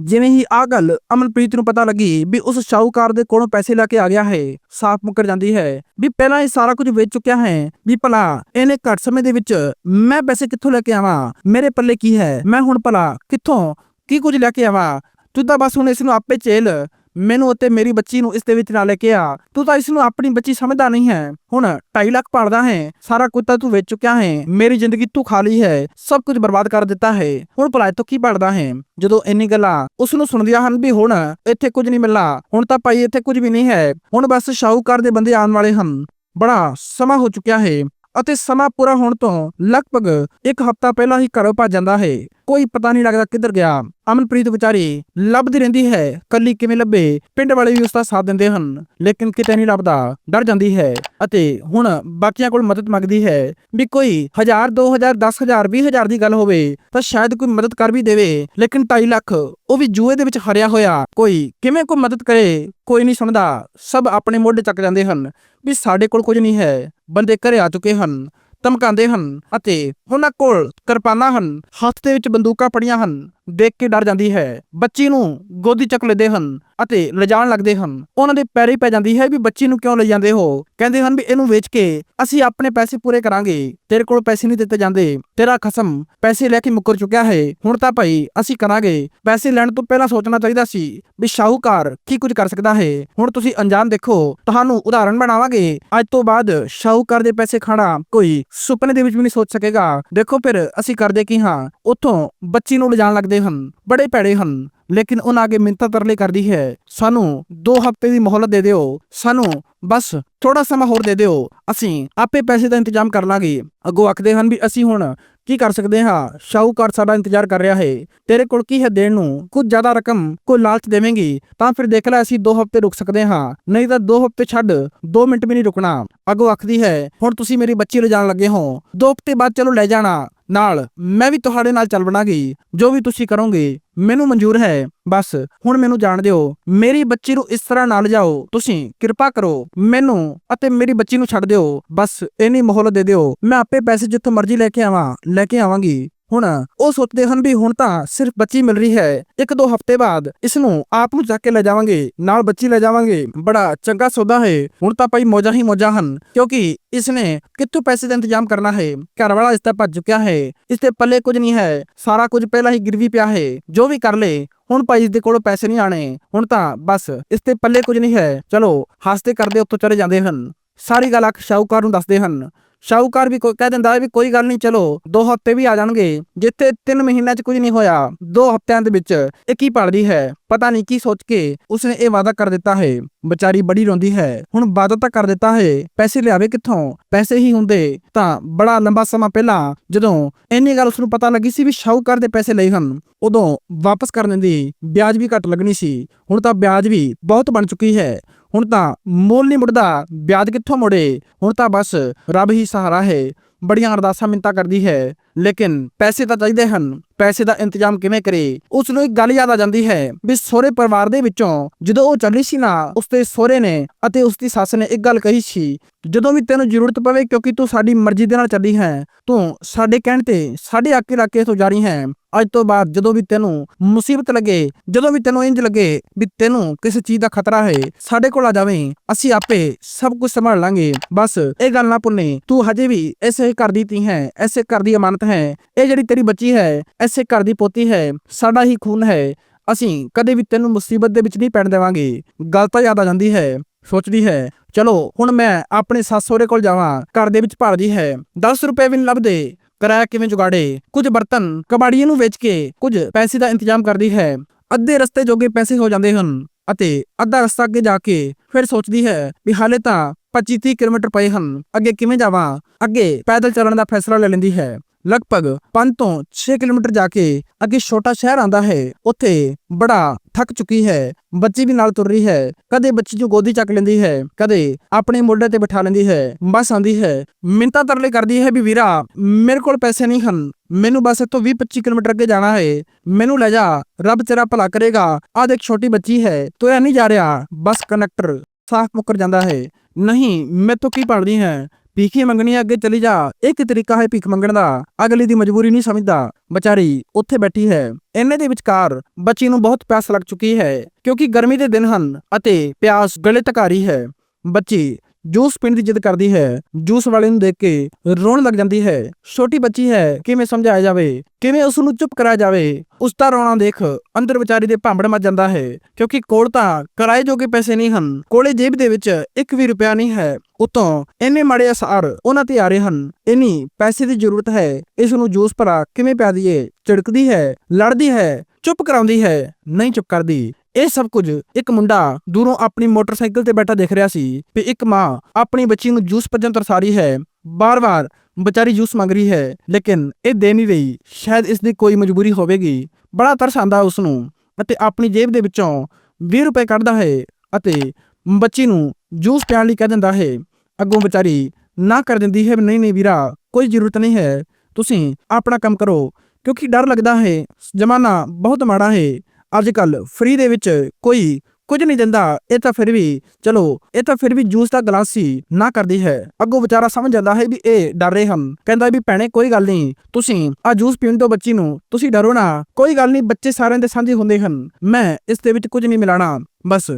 Speaker 1: ਜਿਵੇਂ ਹੀ ਆ ਗੱਲ ਅਮਨਪ੍ਰੀਤ ਨੂੰ ਪਤਾ ਲੱਗੀ ਵੀ ਉਸ ਸ਼ਾਹੂਕਾਰ ਦੇ ਕੋਲੋਂ ਪੈਸੇ ਲੈ ਕੇ ਆ ਗਿਆ ਹੈ, ਸਾਫ਼ ਮੁੱਕਰ ਜਾਂਦੀ ਹੈ ਵੀ ਪਹਿਲਾਂ ਇਹ ਸਾਰਾ ਕੁਝ ਵੇਚ ਚੁੱਕਿਆ ਹੈ ਵੀ ਭਲਾ ਇਹਨੇ ਘੱਟ ਸਮੇਂ ਦੇ ਵਿੱਚ ਮੈਂ ਪੈਸੇ ਕਿੱਥੋਂ ਲੈ ਕੇ ਆਵਾਂ? ਮੇਰੇ ਪੱਲੇ ਕੀ ਹੈ? ਮੈਂ ਹੁਣ ਭਲਾ ਕਿੱਥੋਂ? ਕੀ ਕੁਝ ਲੈ ਕੇ ਆਵਾਂ? ਤੂੰ ਤਾਂ ਬਸ ਹੁਣ ਇਸ ਨੂੰ ਆਪੇ ਝੇਲ ਮੈਨੂੰ ਅਤੇ ਮੇਰੀ ਬੱਚੀ ਨੂੰ ਇਸ ਦੇ ਵਿੱਚ ਨਾ ਲੈ ਕੇ ਆ। ਤੂੰ ਤਾਂ ਇਸ ਨੂੰ ਆਪਣੀ ਬੱਚੀ ਸਮਝਦਾ ਨਹੀਂ ਹੈ। ਹੁਣ 2.5 ਲੱਖ ਪਾਲਦਾ ਹੈ। ਸਾਰਾ ਕੁਝ ਤਾਂ ਤੂੰ ਵੇਚ ਚੁੱਕਿਆ ਹੈ। ਮੇਰੀ ਜ਼ਿੰਦਗੀ ਤੂੰ ਖਾਲੀ ਹੈ। ਸਭ ਕੁਝ ਬਰਬਾਦ ਕਰ ਦਿੱਤਾ ਹੈ। ਹੁਣ ਭਲਾ ਤੋਂ ਕੀ ਪਾਲਦਾ ਹੈ? ਜਦੋਂ ਇੰਨੀ ਗੱਲਾਂ ਉਸ ਨੂੰ ਸੁਣਦੀਆਂ ਹਨ ਵੀ ਹੁਣ ਇੱਥੇ ਕੁਝ ਨਹੀਂ ਮਿਲਣਾ, ਹੁਣ ਤਾਂ ਭਾਈ ਇੱਥੇ ਕੁਝ ਵੀ ਨਹੀਂ ਹੈ। ਹੁਣ ਬਸ ਸ਼ਾਹੂਕਾਰ ਦੇ ਬੰਦੇ ਆਉਣ ਵਾਲੇ ਹਨ। ਬੜਾ ਸਮਾਂ ਹੋ ਚੁੱਕਿਆ ਹੈ ਅਤੇ ਸਮਾਂ ਪੂਰਾ ਹੋਣ ਤੋਂ ਲਗਭਗ ਇੱਕ ਹਫ਼ਤਾ ਪਹਿਲਾਂ ਹੀ ਘਰੋਂ ਭੱਜ ਜਾਂਦਾ ਹੈ। ਕੋਈ ਪਤਾ ਨਹੀਂ ਲੱਗਦਾ ਕਿੱਧਰ ਗਿਆ। ਅਮਨਪ੍ਰੀਤ ਵਿਚਾਰੀ ਲੱਭਦੀ ਰਹਿੰਦੀ ਹੈ, ਕੱਲੀ ਕਿਵੇਂ ਲੱਭੇ? ਪਿੰਡ ਵਾਲੇ ਵੀ ਉਸ ਦਾ ਸਾਥ ਦਿੰਦੇ ਹਨ, ਲੇਕਿਨ ਕਿਤੇ ਨਹੀਂ ਲੱਭਦਾ, ਡਰ ਜਾਂਦੀ ਹੈ। ਅਤੇ ਹੁਣ ਬਾਕੀਆਂ ਕੋਲ ਮਦਦ ਮੰਗਦੀ ਹੈ ਵੀ ਕੋਈ 1000 2000 10000 20000 ਦੀ ਗੱਲ ਹੋਵੇ, ਤਾਂ ਸ਼ਾਇਦ ਕੋਈ ਮਦਦ ਕਰ ਵੀ ਦੇਵੇ, ਲੇਕਿਨ 2.5 ਲੱਖ ਉਹ ਵੀ ਜੂਏ ਦੇ ਵਿੱਚ ਹਰਿਆ ਹੋਇਆ। ਕੋਈ ਕਿਵੇਂ ਕੋਈ ਮਦਦ ਕਰੇ, ਕੋਈ ਨਹੀਂ ਸੁਣਦਾ। ਸਭ ਆਪਣੇ ਮੋਢੇ ਚੱਕ ਜਾਂਦੇ ਹਨ ਵੀ ਸਾਡੇ ਕੋਲ ਕੁਝ ਨਹੀਂ ਹੈ, ਬੰਦੇ ਘਰੇ ਆ ਚੁੱਕੇ ਹਨ। ਧਮਕਾਉਂਦੇ ਹਨ ਅਤੇ ਉਹਨਾਂ ਕੋਲ ਕਿਰਪਾਨਾਂ ਹਨ ਹੱਥ ਦੇ ਵਿੱਚ ਬੰਦੂਕਾਂ ਪੜੀਆਂ ਹਨ। ਦੇਖ ਕੇ ਡਰ ਜਾਂਦੀ ਹੈ। ਬੱਚੀ ਨੂੰ ਗੋਦੀ ਚੱਕ ਲੈਂਦੇ ਹਨ ਅਤੇ ਲਿਜਾਣ ਲੱਗਦੇ ਹਨ। ਉਹਨਾਂ ਦੇ ਪੈਰੀ ਪੈ ਜਾਂਦੀ ਹੈ ਵੀ ਬੱਚੀ ਨੂੰ ਕਿਉਂ ਲੈ ਜਾਂਦੇ ਹੋ? ਕਹਿੰਦੇ ਹਨ ਵੀ ਇਹਨੂੰ ਵੇਚ ਕੇ ਅਸੀਂ ਆਪਣੇ ਪੈਸੇ ਪੂਰੇ ਕਰਾਂਗੇ। ਤੇਰੇ ਕੋਲ ਪੈਸੇ ਨਹੀਂ ਦਿੱਤੇ ਜਾਂਦੇ। ਤੇਰਾ ਖਸਮ ਪੈਸੇ ਲੈ ਕੇ ਮੁੱਕਰ ਚੁੱਕਿਆ ਹੈ। ਹੁਣ ਤਾਂ ਭਾਈ ਅਸੀਂ ਕਰਾਂਗੇ। ਪੈਸੇ ਲੈਣ ਤੋਂ ਪਹਿਲਾਂ ਸੋਚਣਾ ਚਾਹੀਦਾ ਸੀ ਵੀ ਸ਼ਾਹੂਕਾਰ ਕੀ ਕੁਝ ਕਰ ਸਕਦਾ ਹੈ। ਹੁਣ ਤੁਸੀਂ ਅੰਜਾਮ ਦੇਖੋ। ਤੁਹਾਨੂੰ ਉਦਾਹਰਣ ਬਣਾਵਾਂਗੇ। ਅੱਜ ਤੋਂ ਬਾਅਦ ਸ਼ਾਹੂਕਾਰ ਦੇ ਪੈਸੇ ਖਾਣਾ ਕੋਈ ਸੁਪਨੇ ਦੇ ਵਿੱਚ ਵੀ ਨਹੀਂ ਸੋਚ ਸਕੇਗਾ। ਦੇਖੋ ਫਿਰ ਅਸੀਂ ਕਰਦੇ ਕੀ ਹਾਂ। ਉੱਥੋਂ ਬੱਚੀ ਨੂੰ ਲਿਜਾਣ ਲੱਗਦੇ ਹਨ, ਬੜੇ ਭੈੜੇ ਹਨ, ਲੇਕਿਨ ਉਹਨਾਂ ਅੱਗੇ ਮਿੰਤਾ ਤਰਲੇ ਕਰਦੀ ਹੈ। ਸਾਨੂੰ 2 ਹਫ਼ਤੇ ਦੀ ਮੋਹਲਤ ਦੇ ਦਿਓ, ਸਾਨੂੰ ਬਸ ਥੋੜਾ ਸਮਾਂ ਹੋਰ ਦੇ ਦਿਓ, ਅਸੀਂ ਆਪੇ ਪੈਸੇ ਦਾ ਇੰਤਜ਼ਾਮ ਕਰ ਲਾਂਗੇ। ਅੱਗੋਂ ਆਖਦੇ ਹਨ ਵੀ ਅਸੀਂ ਹੁਣ ਕੀ ਕਰ ਸਕਦੇ ਹਾਂ? ਸ਼ਾਹੂਕਾਰ ਸਾਡਾ ਇੰਤਜ਼ਾਰ ਕਰ ਰਿਹਾ ਹੈ। ਤੇਰੇ ਕੋਲ ਕੀ ਹੈ ਦੇਣ ਨੂੰ? ਕੁਝ ਜ਼ਿਆਦਾ ਰਕਮ ਕੋਈ ਲਾਲਚ ਦੇਵੇਂਗੀ? ਤਾਂ ਫਿਰ ਦੇਖ ਲੈ ਅਸੀਂ 2 ਹਫ਼ਤੇ ਰੁਕ ਸਕਦੇ ਹਾਂ। ਨਹੀਂ ਤਾਂ 2 ਹਫ਼ਤੇ ਛੱਡ 2 ਮਿੰਟ ਵੀ ਨਹੀਂ ਰੁਕਣਾ। ਅੱਗੋਂ ਆਖਦੀ ਹੈ, ਹੁਣ ਤੁਸੀਂ ਮੇਰੀ ਬੱਚੀ ਲੈ ਜਾਣ ਲੱਗੇ ਹੋ। 2 ਹਫ਼ਤੇ ਬਾਅਦ ਚਲੋ ਲੈ ਜਾਣਾ। ਨਾਲ ਮੈਂ ਵੀ ਤੁਹਾਡੇ ਨਾਲ ਚੱਲ ਬਣਾਗੀ ਜੋ ਵੀ ਤੁਸੀਂ ਕਰੋਗੇ, ਮੈਨੂੰ ਮਨਜ਼ੂਰ ਹੈ। ਬਸ ਹੁਣ ਮੈਨੂੰ ਜਾਣ ਦਿਓ। ਮੇਰੀ ਬੱਚੀ ਨੂੰ ਇਸ ਤਰ੍ਹਾਂ ਨਾਲ ਲਿਜਾਓ। ਤੁਸੀਂ ਕਿਰਪਾ ਕਰੋ। ਮੈਨੂੰ ਅਤੇ ਮੇਰੀ ਬੱਚੀ ਨੂੰ ਛੱਡ ਦਿਓ। ਬਸ ਇੰਨੀ ਮੋਹਲਤ ਦੇ ਦਿਓ। ਮੈਂ ਆਪੇ ਪੈਸੇ ਜਿੱਥੋਂ ਮਰਜ਼ੀ ਲੈ ਕੇ ਆਵਾਂ, ਲੈ ਕੇ ਆਵਾਂਗੀ। ਹੁਣ ਉਹ ਸੋਚਦੇ ਹਨ ਵੀ ਹੁਣ ਤਾਂ ਸਿਰਫ ਬੱਚੀ ਮਿਲ ਰਹੀ ਹੈ। ਇੱਕ ਦੋ ਹਫ਼ਤੇ ਬਾਅਦ ਇਸ ਨੂੰ ਆਪ ਨੂੰ ਚੱਕ ਕੇ ਲੈ ਜਾਵਾਂਗੇ, ਨਾਲ ਬੱਚੀ ਲੈ ਜਾਵਾਂਗੇ। ਬੜਾ ਚੰਗਾ ਸੌਦਾ ਹੈ। ਹੁਣ ਤਾਂ ਭਾਈ ਮੌਜਾਂ ਹੀ ਮੌਜਾਂ ਹਨ, ਕਿਉਂਕਿ ਇਸ ਨੇ ਕਿੱਥੋਂ ਪੈਸੇ ਦਾ ਇੰਤਜ਼ਾਮ ਕਰਨਾ ਹੈ? ਘਰ ਵਾਲਾ ਇਸ ਦਾ ਭੱਜ ਚੁੱਕਿਆ ਹੈ। ਇਸ ਦੇ ਪੱਲੇ ਕੁਝ ਨਹੀਂ ਹੈ। ਸਾਰਾ ਕੁਝ ਪਹਿਲਾਂ ਹੀ ਗਿਰਵੀ ਪਿਆ ਹੈ। ਜੋ ਵੀ ਕਰ ਲੇ, ਹੁਣ ਭਾਈ ਇਸ ਦੇ ਕੋਲੋਂ ਪੈਸੇ ਨਹੀਂ ਆਣੇ ਹੁਣ ਤਾਂ ਬਸ ਇਸ ਦੇ ਪੱਲੇ ਕੁਝ ਨਹੀਂ ਹੈ। ਚਲੋ ਹੱਸਦੇ ਕਰਦੇ ਉੱਤੋਂ ਚਲੇ ਜਾਂਦੇ ਹਨ। ਸਾਰੀ ਗੱਲ ਆਖ ਸ਼ਾਹੂਕਾਰ ਨੂੰ ਦੱਸਦੇ ਹਨ। ਸ਼ਾਹੂਕਾਰ ਵੀ ਕੋਈ ਕਹਿ ਦਿੰਦਾ ਹੈ ਵੀ ਕੋਈ ਗੱਲ ਨਹੀਂ, ਚਲੋ, ਦੋ ਹਫ਼ਤੇ ਵੀ ਆ ਜਾਣਗੇ, ਜਿੱਥੇ 3 ਮਹੀਨਿਆਂ 'ਚ ਕੁਝ ਨਹੀਂ ਹੋਇਆ, ਦੋ ਹਫ਼ਤਿਆਂ ਦੇ ਵਿੱਚ ਇਹ ਕੀ ਪੜਦੀ ਹੈ? ਪਤਾ ਨਹੀਂ ਕੀ ਸੋਚ ਕੇ ਉਸਨੇ ਇਹ ਵਾਅਦਾ ਕਰ ਦਿੱਤਾ ਹੈ। ਵਿਚਾਰੀ ਬੜੀ ਰੋਂਦੀ ਹੈ। ਹੁਣ ਵਾਅਦਾ ਤਾਂ ਕਰ ਦਿੱਤਾ ਹੈ। ਪੈਸੇ ਲਿਆਵੇ ਕਿੱਥੋਂ? ਪੈਸੇ ਹੀ ਹੁੰਦੇ। ਤਾਂ ਬੜਾ ਲੰਬਾ ਸਮਾਂ ਪਹਿਲਾਂ ਜਦੋਂ ਇੰਨੀ ਗੱਲ ਉਸਨੂੰ ਪਤਾ ਲੱਗੀ ਸੀ ਵੀ ਸ਼ਾਹੂਕਾਰ ਦੇ ਪੈਸੇ ਲਏ ਹਨ, ਉਦੋਂ ਵਾਪਸ ਕਰਨ ਦਿੰਦੀ ਵਿਆਜ ਵੀ ਘੱਟ ਲੱਗਣੀ ਸੀ। ਹੁਣ ਤਾਂ ਵਿਆਜ ਵੀ ਬਹੁਤ ਬਣ ਚੁੱਕੀ ਹੈ। ਹੁਣ ਤਾਂ ਮੋਲ ਨਹੀਂ ਮੁੜਦਾ, ਵਿਆਜ ਕਿੱਥੋਂ ਮੁੜੇ? ਹੁਣ ਤਾਂ ਬਸ ਰੱਬ ਹੀ ਸਹਾਰਾ ਹੈ, ਬੜੀਆਂ ਅਰਦਾਸਾਂ ਮਿੰਤਾ ਕਰਦੀ ਹੈ। ਲੇਕਿਨ ਪੈਸੇ ਤਾਂ ਚਾਹੀਦੇ ਹਨ। ਪੈਸੇ ਦਾ ਇੰਤਜ਼ਾਮ ਕਿਵੇਂ ਕਰੇ? ਉਸ ਨੂੰ ਇੱਕ ਗੱਲ ਯਾਦ ਆ ਜਾਂਦੀ ਹੈ ਵੀ ਸਹੁਰੇ ਪਰਿਵਾਰ ਦੇ ਵਿੱਚੋਂ ਜਦੋਂ ਉਹ ਚੱਲੀ ਸੀ ਨਾ ਉਸਦੇ ਸਹੁਰੇ ਨੇ ਅਤੇ ਉਸਦੀ ਸੱਸ ਨੇ ਇੱਕ ਗੱਲ ਕਹੀ ਸੀ, ਜਦੋਂ ਵੀ ਤੈਨੂੰ ਜ਼ਰੂਰਤ ਪਵੇ ਕਿਉਂਕਿ ਤੂੰ ਸਾਡੀ ਮਰਜ਼ੀ ਦੇ ਨਾਲ ਚੱਲੀ ਹੈ, ਤੂੰ ਸਾਡੇ ਕਹਿਣ ਤੇ ਸਾਡੇ ਆਕੇ ਰੱਖੇ ਤੋਂ ਜਾ ਰਹੀ ਹੈ। ਅੱਜ ਤੋਂ ਬਾਅਦ ਜਦੋਂ ਵੀ ਤੈਨੂੰ ਮੁਸੀਬਤ ਲੱਗੇ, ਜਦੋਂ ਵੀ ਤੈਨੂੰ ਇੰਜ ਲੱਗੇ ਵੀ ਤੈਨੂੰ ਕਿਸੇ ਚੀਜ਼ ਦਾ ਖਤਰਾ ਹੈ, ਸਾਡੇ ਕੋਲ ਆ ਜਾਵੇਂ, ਅਸੀਂ ਆਪੇ ਸਭ ਕੁਝ ਸੰਭਾਲ ਲਾਂਗੇ। ਬਸ ਇਹ ਗੱਲ ਨਾ ਭੁੱਲੇ, ਤੂੰ ਹਜੇ ਵੀ ਐਸੇ ਘਰ ਦੀ ਤੀ ਹੈ ਐਸੇ ਘਰ ਦੀ ਅਮਾਨਤ ਹੈ। ਇਹ ਜਿਹੜੀ ਤੇਰੀ ਬੱਚੀ ਹੈ ਐਸੇ ਘਰ ਦੀ ਪੋਤੀ ਹੈ। ਸਾਡਾ ਹੀ ਖੂਨ ਹੈ। ਅਸੀਂ ਕਦੇ ਵੀ ਤੈਨੂੰ ਮੁਸੀਬਤ ਦੇ ਵਿੱਚ ਨਹੀਂ ਪੈਣ ਦੇਵਾਂਗੇ। ਗੱਲ ਤਾਂ ਯਾਦ ਆ ਜਾਂਦੀ ਹੈ। ਸੋਚਦੀ ਹੈ, ਚਲੋ, ਹੁਣ ਮੈਂ ਆਪਣੇ ਸੱਸ ਸਹੁਰੇ ਕੋਲ ਜਾਵਾਂ। ਘਰ ਦੇ ਵਿੱਚ ਭਾਲਦੀ ਹੈ। 10 ਰੁਪਏ ਵੀ ਨਹੀਂ ਲੱਭਦੇ। ਕਿਰਾਇਆ ਕਿਵੇਂ ਜੁਗਾੜੇ? ਕੁਝ ਬਰਤਨ ਕਬਾੜੀਏ ਨੂੰ ਵੇਚ ਕੇ ਕੁਝ ਪੈਸੇ ਦਾ ਇੰਤਜ਼ਾਮ ਕਰਦੀ ਹੈ। ਅੱਧੇ ਰਸਤੇ ਜੋਗੇ ਪੈਸੇ ਹੋ ਜਾਂਦੇ ਹਨ ਅਤੇ ਅੱਧਾ ਰਸਤਾ ਅੱਗੇ ਜਾ ਕੇ ਫਿਰ ਸੋਚਦੀ ਹੈ ਵੀ ਹਾਲੇ ਤਾਂ 25-30 ਕਿਲੋਮੀਟਰ ਪਏ ਹਨ। ਅੱਗੇ ਕਿਵੇਂ ਜਾਵਾਂ? ਅੱਗੇ ਪੈਦਲ ਚੱਲਣ ਦਾ ਫੈਸਲਾ ਲੈ ਲੈਂਦੀ ਹੈ। ਲਗਭਗ 5 ਤੋਂ 6 ਕਿਲੋਮੀਟਰ ਜਾ ਕੇ ਅੱਗੇ ਛੋਟਾ ਸ਼ਹਿਰ ਆਂਦਾ ਹੈ। ਉੱਥੇ ਬੜਾ ਥੱਕ ਚੁੱਕੀ ਹੈ। ਬੱਚੀ ਵੀ ਨਾਲ ਤੁਰ ਰਹੀ ਹੈ। ਕਦੇ ਬੱਚੀ ਨੂੰ ਗੋਦੀ ਚੱਕ ਲੈਂਦੀ ਹੈ, ਕਦੇ ਆਪਣੇ ਮੋਢੇ ਤੇ ਬਿਠਾ ਲੈਂਦੀ ਹੈ, ਬਸ ਆਂਦੀ ਹੈ। ਮਿੰਤਾ ਤਰਲੇ ਕਰਦੀ ਹੈ ਵੀ ਵੀਰਾ, ਮੇਰੇ ਕੋਲ ਪੈਸੇ ਨਹੀਂ ਹਨ। ਮੈਨੂੰ ਬਸ ਇੱਥੋਂ 20 25 ਕਿਲੋਮੀਟਰ ਅੱਗੇ ਜਾਣਾ ਹੈ। ਮੈਨੂੰ ਲੈ ਜਾ, ਰੱਬ ਤੇਰਾ ਭਲਾ ਕਰੇਗਾ। ਆਹ ਦੇਖ ਛੋਟੀ ਬੱਚੀ ਹੈ ਤੋਇਆ ਨਹੀਂ ਜਾ ਰਿਹਾ। ਬਸ ਕਨੈਕਟਰ ਸਾਫ਼ ਮੁੱਕਰ ਜਾਂਦਾ ਹੈ। ਨਹੀਂ ਮੈਥੋਂ ਕੀ ਪੜਦੀ ਹੈ? ਭੀਖੀ ਮੰਗਣੀ ਅੱਗੇ ਚਲੀ ਜਾ। ਇੱਕ ਤਰੀਕਾ ਹੈ ਭੀਖ ਮੰਗਣ ਦਾ। ਅਗਲੀ ਦੀ ਮਜਬੂਰੀ ਨਹੀਂ ਸਮਝਦਾ। ਵਿਚਾਰੀ ਉੱਥੇ ਬੈਠੀ ਹੈ। ਇੰਨੇ ਦੇ ਵਿਚਕਾਰ ਬੱਚੀ ਨੂੰ ਬਹੁਤ ਪਿਆਸ ਲੱਗ ਚੁੱਕੀ ਹੈ, ਕਿਉਂਕਿ ਗਰਮੀ ਦੇ ਦਿਨ ਹਨ ਅਤੇ ਪਿਆਸ ਗਲੇ ਤੱਕ ਆ ਰਹੀ ਹੈ। ਬੱਚੀ ਜੂਸ ਪੀਣ ਦੀ ਜਿੱਦ ਕਰਦੀ ਹੈ। ਜੂਸ ਵਾਲੇ ਨੂੰ ਦੇਖ ਕੇ ਰੋਣ ਲੱਗ ਜਾਂਦੀ ਹੈ। ਛੋਟੀ ਬੱਚੀ ਹੈ, ਕਿਵੇਂ ਸਮਝਾਇਆ ਜਾਵੇ? ਕਿਵੇਂ ਉਸ ਨੂੰ ਚੁੱਪ ਕਰਾਇਆ ਜਾਵੇ? ਉਸ ਦਾ ਰੋਣਾ ਦੇਖ ਅੰਦਰ ਵਿਚਾਰੀ ਦੇ ਭਾਂਬੜ ਮੱਚ ਜਾਂਦਾ ਹੈ, ਕਿਉਂਕਿ ਕੋਲ ਤਾਂ ਕਿਰਾਏ ਜੋਗੇ ਪੈਸੇ ਨਹੀਂ ਹਨ। ਕੋਲੇ ਜੇਬ ਦੇ ਵਿੱਚ ਇੱਕ ਵੀ ਰੁਪਿਆ ਨਹੀਂ ਹੈ। ਉਤੋਂ ਇੰਨੇ ਮਾੜੇ ਅਸਾਰ ਉਹਨਾਂ ਤੇ ਆ ਰਹੇ ਹਨ। ਇਨੀ ਪੈਸੇ ਦੀ ਜ਼ਰੂਰਤ ਹੈ। ਇਸ ਨੂੰ ਜੂਸ ਭਰਾ ਕਿਵੇਂ ਪਿਆ ਦਈਏ ਝਿੜਕਦੀ ਹੈ? ਲੜਦੀ ਹੈ? ਚੁੱਪ ਕਰਾਉਂਦੀ ਹੈ? ਨਹੀਂ ਚੁੱਪ ਕਰਦੀ। ਇਹ ਸਭ ਕੁਝ ਇੱਕ ਮੁੰਡਾ ਦੂਰੋਂ ਆਪਣੀ ਮੋਟਰਸਾਈਕਲ ਤੇ ਬੈਠਾ ਦੇਖ ਰਿਹਾ ਸੀ ਕਿ ਇੱਕ ਮਾਂ ਆਪਣੀ ਬੱਚੀ ਨੂੰ ਜੂਸ ਭੱਜਣ ਤਰਸਾ ਰਹੀ ਹੈ। ਬਾਰ-ਬਾਰ ਵਿਚਾਰੀ ਜੂਸ ਮੰਗ ਰਹੀ ਹੈ, ਲੇਕਿਨ ਇਹ ਦੇ ਨਹੀਂ ਰਹੀ। ਸ਼ਾਇਦ ਇਸ ਦੀ ਕੋਈ ਮਜਬੂਰੀ ਹੋਵੇਗੀ। ਬੜਾ ਤਰਸ ਆਂਦਾ ਉਸ ਨੂੰ ਅਤੇ ਆਪਣੀ ਜੇਬ ਦੇ ਵਿੱਚੋਂ 20 ਰੁਪਏ ਕੱਢਦਾ ਹੈ ਅਤੇ ਬੱਚੀ ਨੂੰ ਜੂਸ ਪਿਆਣ ਲਈ ਕਹਿ ਦਿੰਦਾ ਹੈ, ਅੱਗੋਂ ਵਿਚਾਰੀ ਨਾ ਕਰ ਦਿੰਦੀ ਹੈ, ਨਹੀਂ ਨਹੀਂ ਵੀਰਾ, ਕੋਈ ਜ਼ਰੂਰਤ ਨਹੀਂ ਹੈ, ਤੁਸੀਂ ਆਪਣਾ ਕੰਮ ਕਰੋ, ਕਿਉਂਕਿ ਡਰ ਲੱਗਦਾ ਹੈ, ਜ਼ਮਾਨਾ ਬਹੁਤ ਮਾੜਾ ਹੈ ਅੱਜ ਕੱਲ ਫ੍ਰੀ ਦੇ ਵਿੱਚ ਕੋਈ ਕੁਝ ਨਹੀਂ ਦਿੰਦਾ, ਇਹ ਤਾਂ ਫਿਰ ਵੀ, ਚਲੋ, ਇਹ ਤਾਂ ਫਿਰ ਵੀ ਜੂਸ ਦਾ ਗਲਾਸ ਹੀ ਨਾ ਕਰਦੀ ਹੈ। ਅੱਗੋਂ ਵਿਚਾਰਾ ਸਮਝ ਜਾਂਦਾ ਹੈ ਵੀ ਇਹ ਡਰ ਰਹੇ ਹਨ, ਕਹਿੰਦਾ ਵੀ ਭੈਣੇ, ਕੋਈ ਗੱਲ ਨਹੀਂ, ਤੁਸੀਂ ਆ ਜੂਸ ਪੀਣ ਤੋਂ ਬੱਚੀ ਨੂੰ, ਤੁਸੀਂ ਡਰੋ ਨਾ, ਕੋਈ ਗੱਲ ਨਹੀਂ, ਬੱਚੇ ਸਾਰਿਆਂ ਦੇ ਸਾਂਝੇ ਹੁੰਦੇ ਹਨ, ਮੈਂ ਇਸ ਦੇ ਵਿੱਚ ਕੁਝ ਨਹੀਂ ਮਿਲਾਣਾ, ਬਸ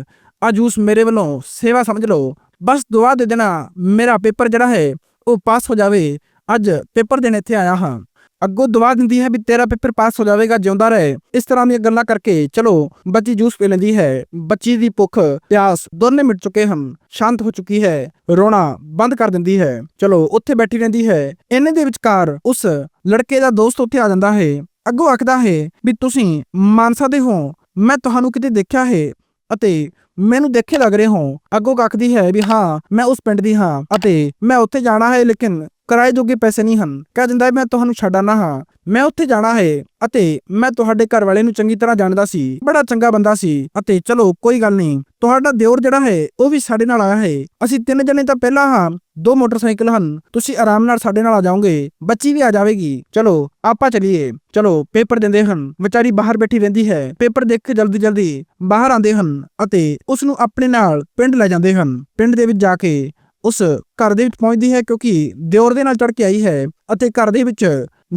Speaker 1: ਆ ਜੂਸ ਮੇਰੇ ਵੱਲੋਂ ਸੇਵਾ ਸਮਝ ਲਓ। ਬਸ ਦੁਆ ਦੇ ਦੇਣਾ, ਮੇਰਾ ਪੇਪਰ ਜਿਹੜਾ ਹੈ, ਉਹ ਪਾਸ ਹੋ ਜਾਵੇ। ਅੱਜ ਪੇਪਰ ਦੇਣ ਇੱਥੇ ਆਇਆ ਹਾਂ। ਅੱਗੋਂ ਦੁਆ ਦਿੰਦੀ ਹੈ ਵੀ ਤੇਰਾ ਪੇਪਰ ਪਾਸ ਹੋ ਜਾਵੇਗਾ, ਜਿਉਂਦਾ ਰਹੇ। ਇਸ ਤਰ੍ਹਾਂ ਦੀਆਂ ਗੱਲਾਂ ਕਰਕੇ, ਚਲੋ, ਬੱਚੀ ਜੂਸ ਪੀ ਲੈਂਦੀ ਹੈ। ਬੱਚੀ ਦੀ ਭੁੱਖ, ਪਿਆਸ ਦੋਨੇ ਮਿਟ ਚੁੱਕੇ ਹਨ। ਸ਼ਾਂਤ ਹੋ ਚੁੱਕੀ ਹੈ। ਰੋਣਾ ਬੰਦ ਕਰ ਦਿੰਦੀ ਹੈ। ਚਲੋ, ਉੱਥੇ ਬੈਠੀ ਰਹਿੰਦੀ ਹੈ। ਇੰਨੇ ਦੇ ਵਿਚਕਾਰ ਉਸ ਲੜਕੇ ਦਾ ਦੋਸਤ ਉੱਥੇ ਆ ਜਾਂਦਾ ਹੈ। ਅੱਗੋਂ ਆਖਦਾ ਹੈ ਵੀ ਤੁਸੀਂ ਮਾਨਸਾ ਦੇ ਹੋ। ਮੈਂ ਤੁਹਾਨੂੰ ਕਿਤੇ ਦੇਖਿਆ ਹੈ ਅਤੇ ਮੈਨੂੰ ਦੇਖੇ ਲੱਗ ਰਹੇ ਹੋ ਅੱਗੋਂ ਆਖਦੀ ਹੈ ਵੀ ਹਾਂ, ਮੈਂ ਉਸ ਪਿੰਡ ਦੀ ਹਾਂ ਅਤੇ ਮੈਂ ਉੱਥੇ ਜਾਣਾ ਹੈ ਲੇਕਿਨ ਕਿਰਾਏ ਜੋਗੇ ਪੈਸੇ ਨਹੀਂ ਹਨ। ਕਹਿ ਦਿੰਦਾ ਮੈਂ ਤੁਹਾਨੂੰ ਛੱਡਣਾ ਹਾਂ। ਮੈਂ ਉੱਥੇ ਜਾਣਾ ਹੈ ਅਤੇ ਮੈਂ ਤੁਹਾਡੇ ਘਰ ਵਾਲੇ ਨੂੰ ਚੰਗੀ ਤਰ੍ਹਾਂ ਜਾਣਦਾ ਸੀ। ਬੜਾ ਚੰਗਾ ਬੰਦਾ ਸੀ ਅਤੇ ਚਲੋ, ਕੋਈ ਗੱਲ ਨਹੀਂ। ਤੁਹਾਡਾ ਦਿਓਰ ਜਿਹੜਾ ਹੈ, ਉਹ ਵੀ ਸਾਡੇ ਨਾਲ ਆਇਆ ਹੈ। ਅਸੀਂ ਤਿੰਨ ਜਣੇ ਤਾਂ ਪਹਿਲਾਂ ਹਾਂ, ਦੋ ਮੋਟਰਸਾਈਕਲ ਹਨ। ਤੁਸੀਂ ਆਰਾਮ ਨਾਲ ਸਾਡੇ ਨਾਲ ਆ ਜਾਓਗੇ। ਬੱਚੀ ਵੀ ਆ ਜਾਵੇਗੀ। ਚਲੋ, ਆਪਾਂ ਚਲੀਏ। ਚਲੋ, ਪੇਪਰ ਦਿੰਦੇ ਹਨ। ਵਿਚਾਰੀ ਬਾਹਰ ਬੈਠੀ ਰਹਿੰਦੀ ਹੈ। ਪੇਪਰ ਦੇਖ ਕੇ ਜਲਦੀ ਜਲਦੀ ਬਾਹਰ ਆਉਂਦੇ ਹਨ ਅਤੇ ਉਸ ਨੂੰ ਆਪਣੇ ਨਾਲ ਪਿੰਡ ਲੈ ਜਾਂਦੇ ਹਨ। ਪਿੰਡ ਦੇ ਵਿੱਚ ਜਾ ਕੇ ਉਸ ਘਰ ਦੇ ਵਿੱਚ ਪਹੁੰਚਦੀ ਹੈ ਕਿਉਂਕਿ ਦਿਓਰ ਦੇ ਨਾਲ ਚੜ ਕੇ ਆਈ ਹੈ ਅਤੇ ਘਰ ਦੇ ਵਿੱਚ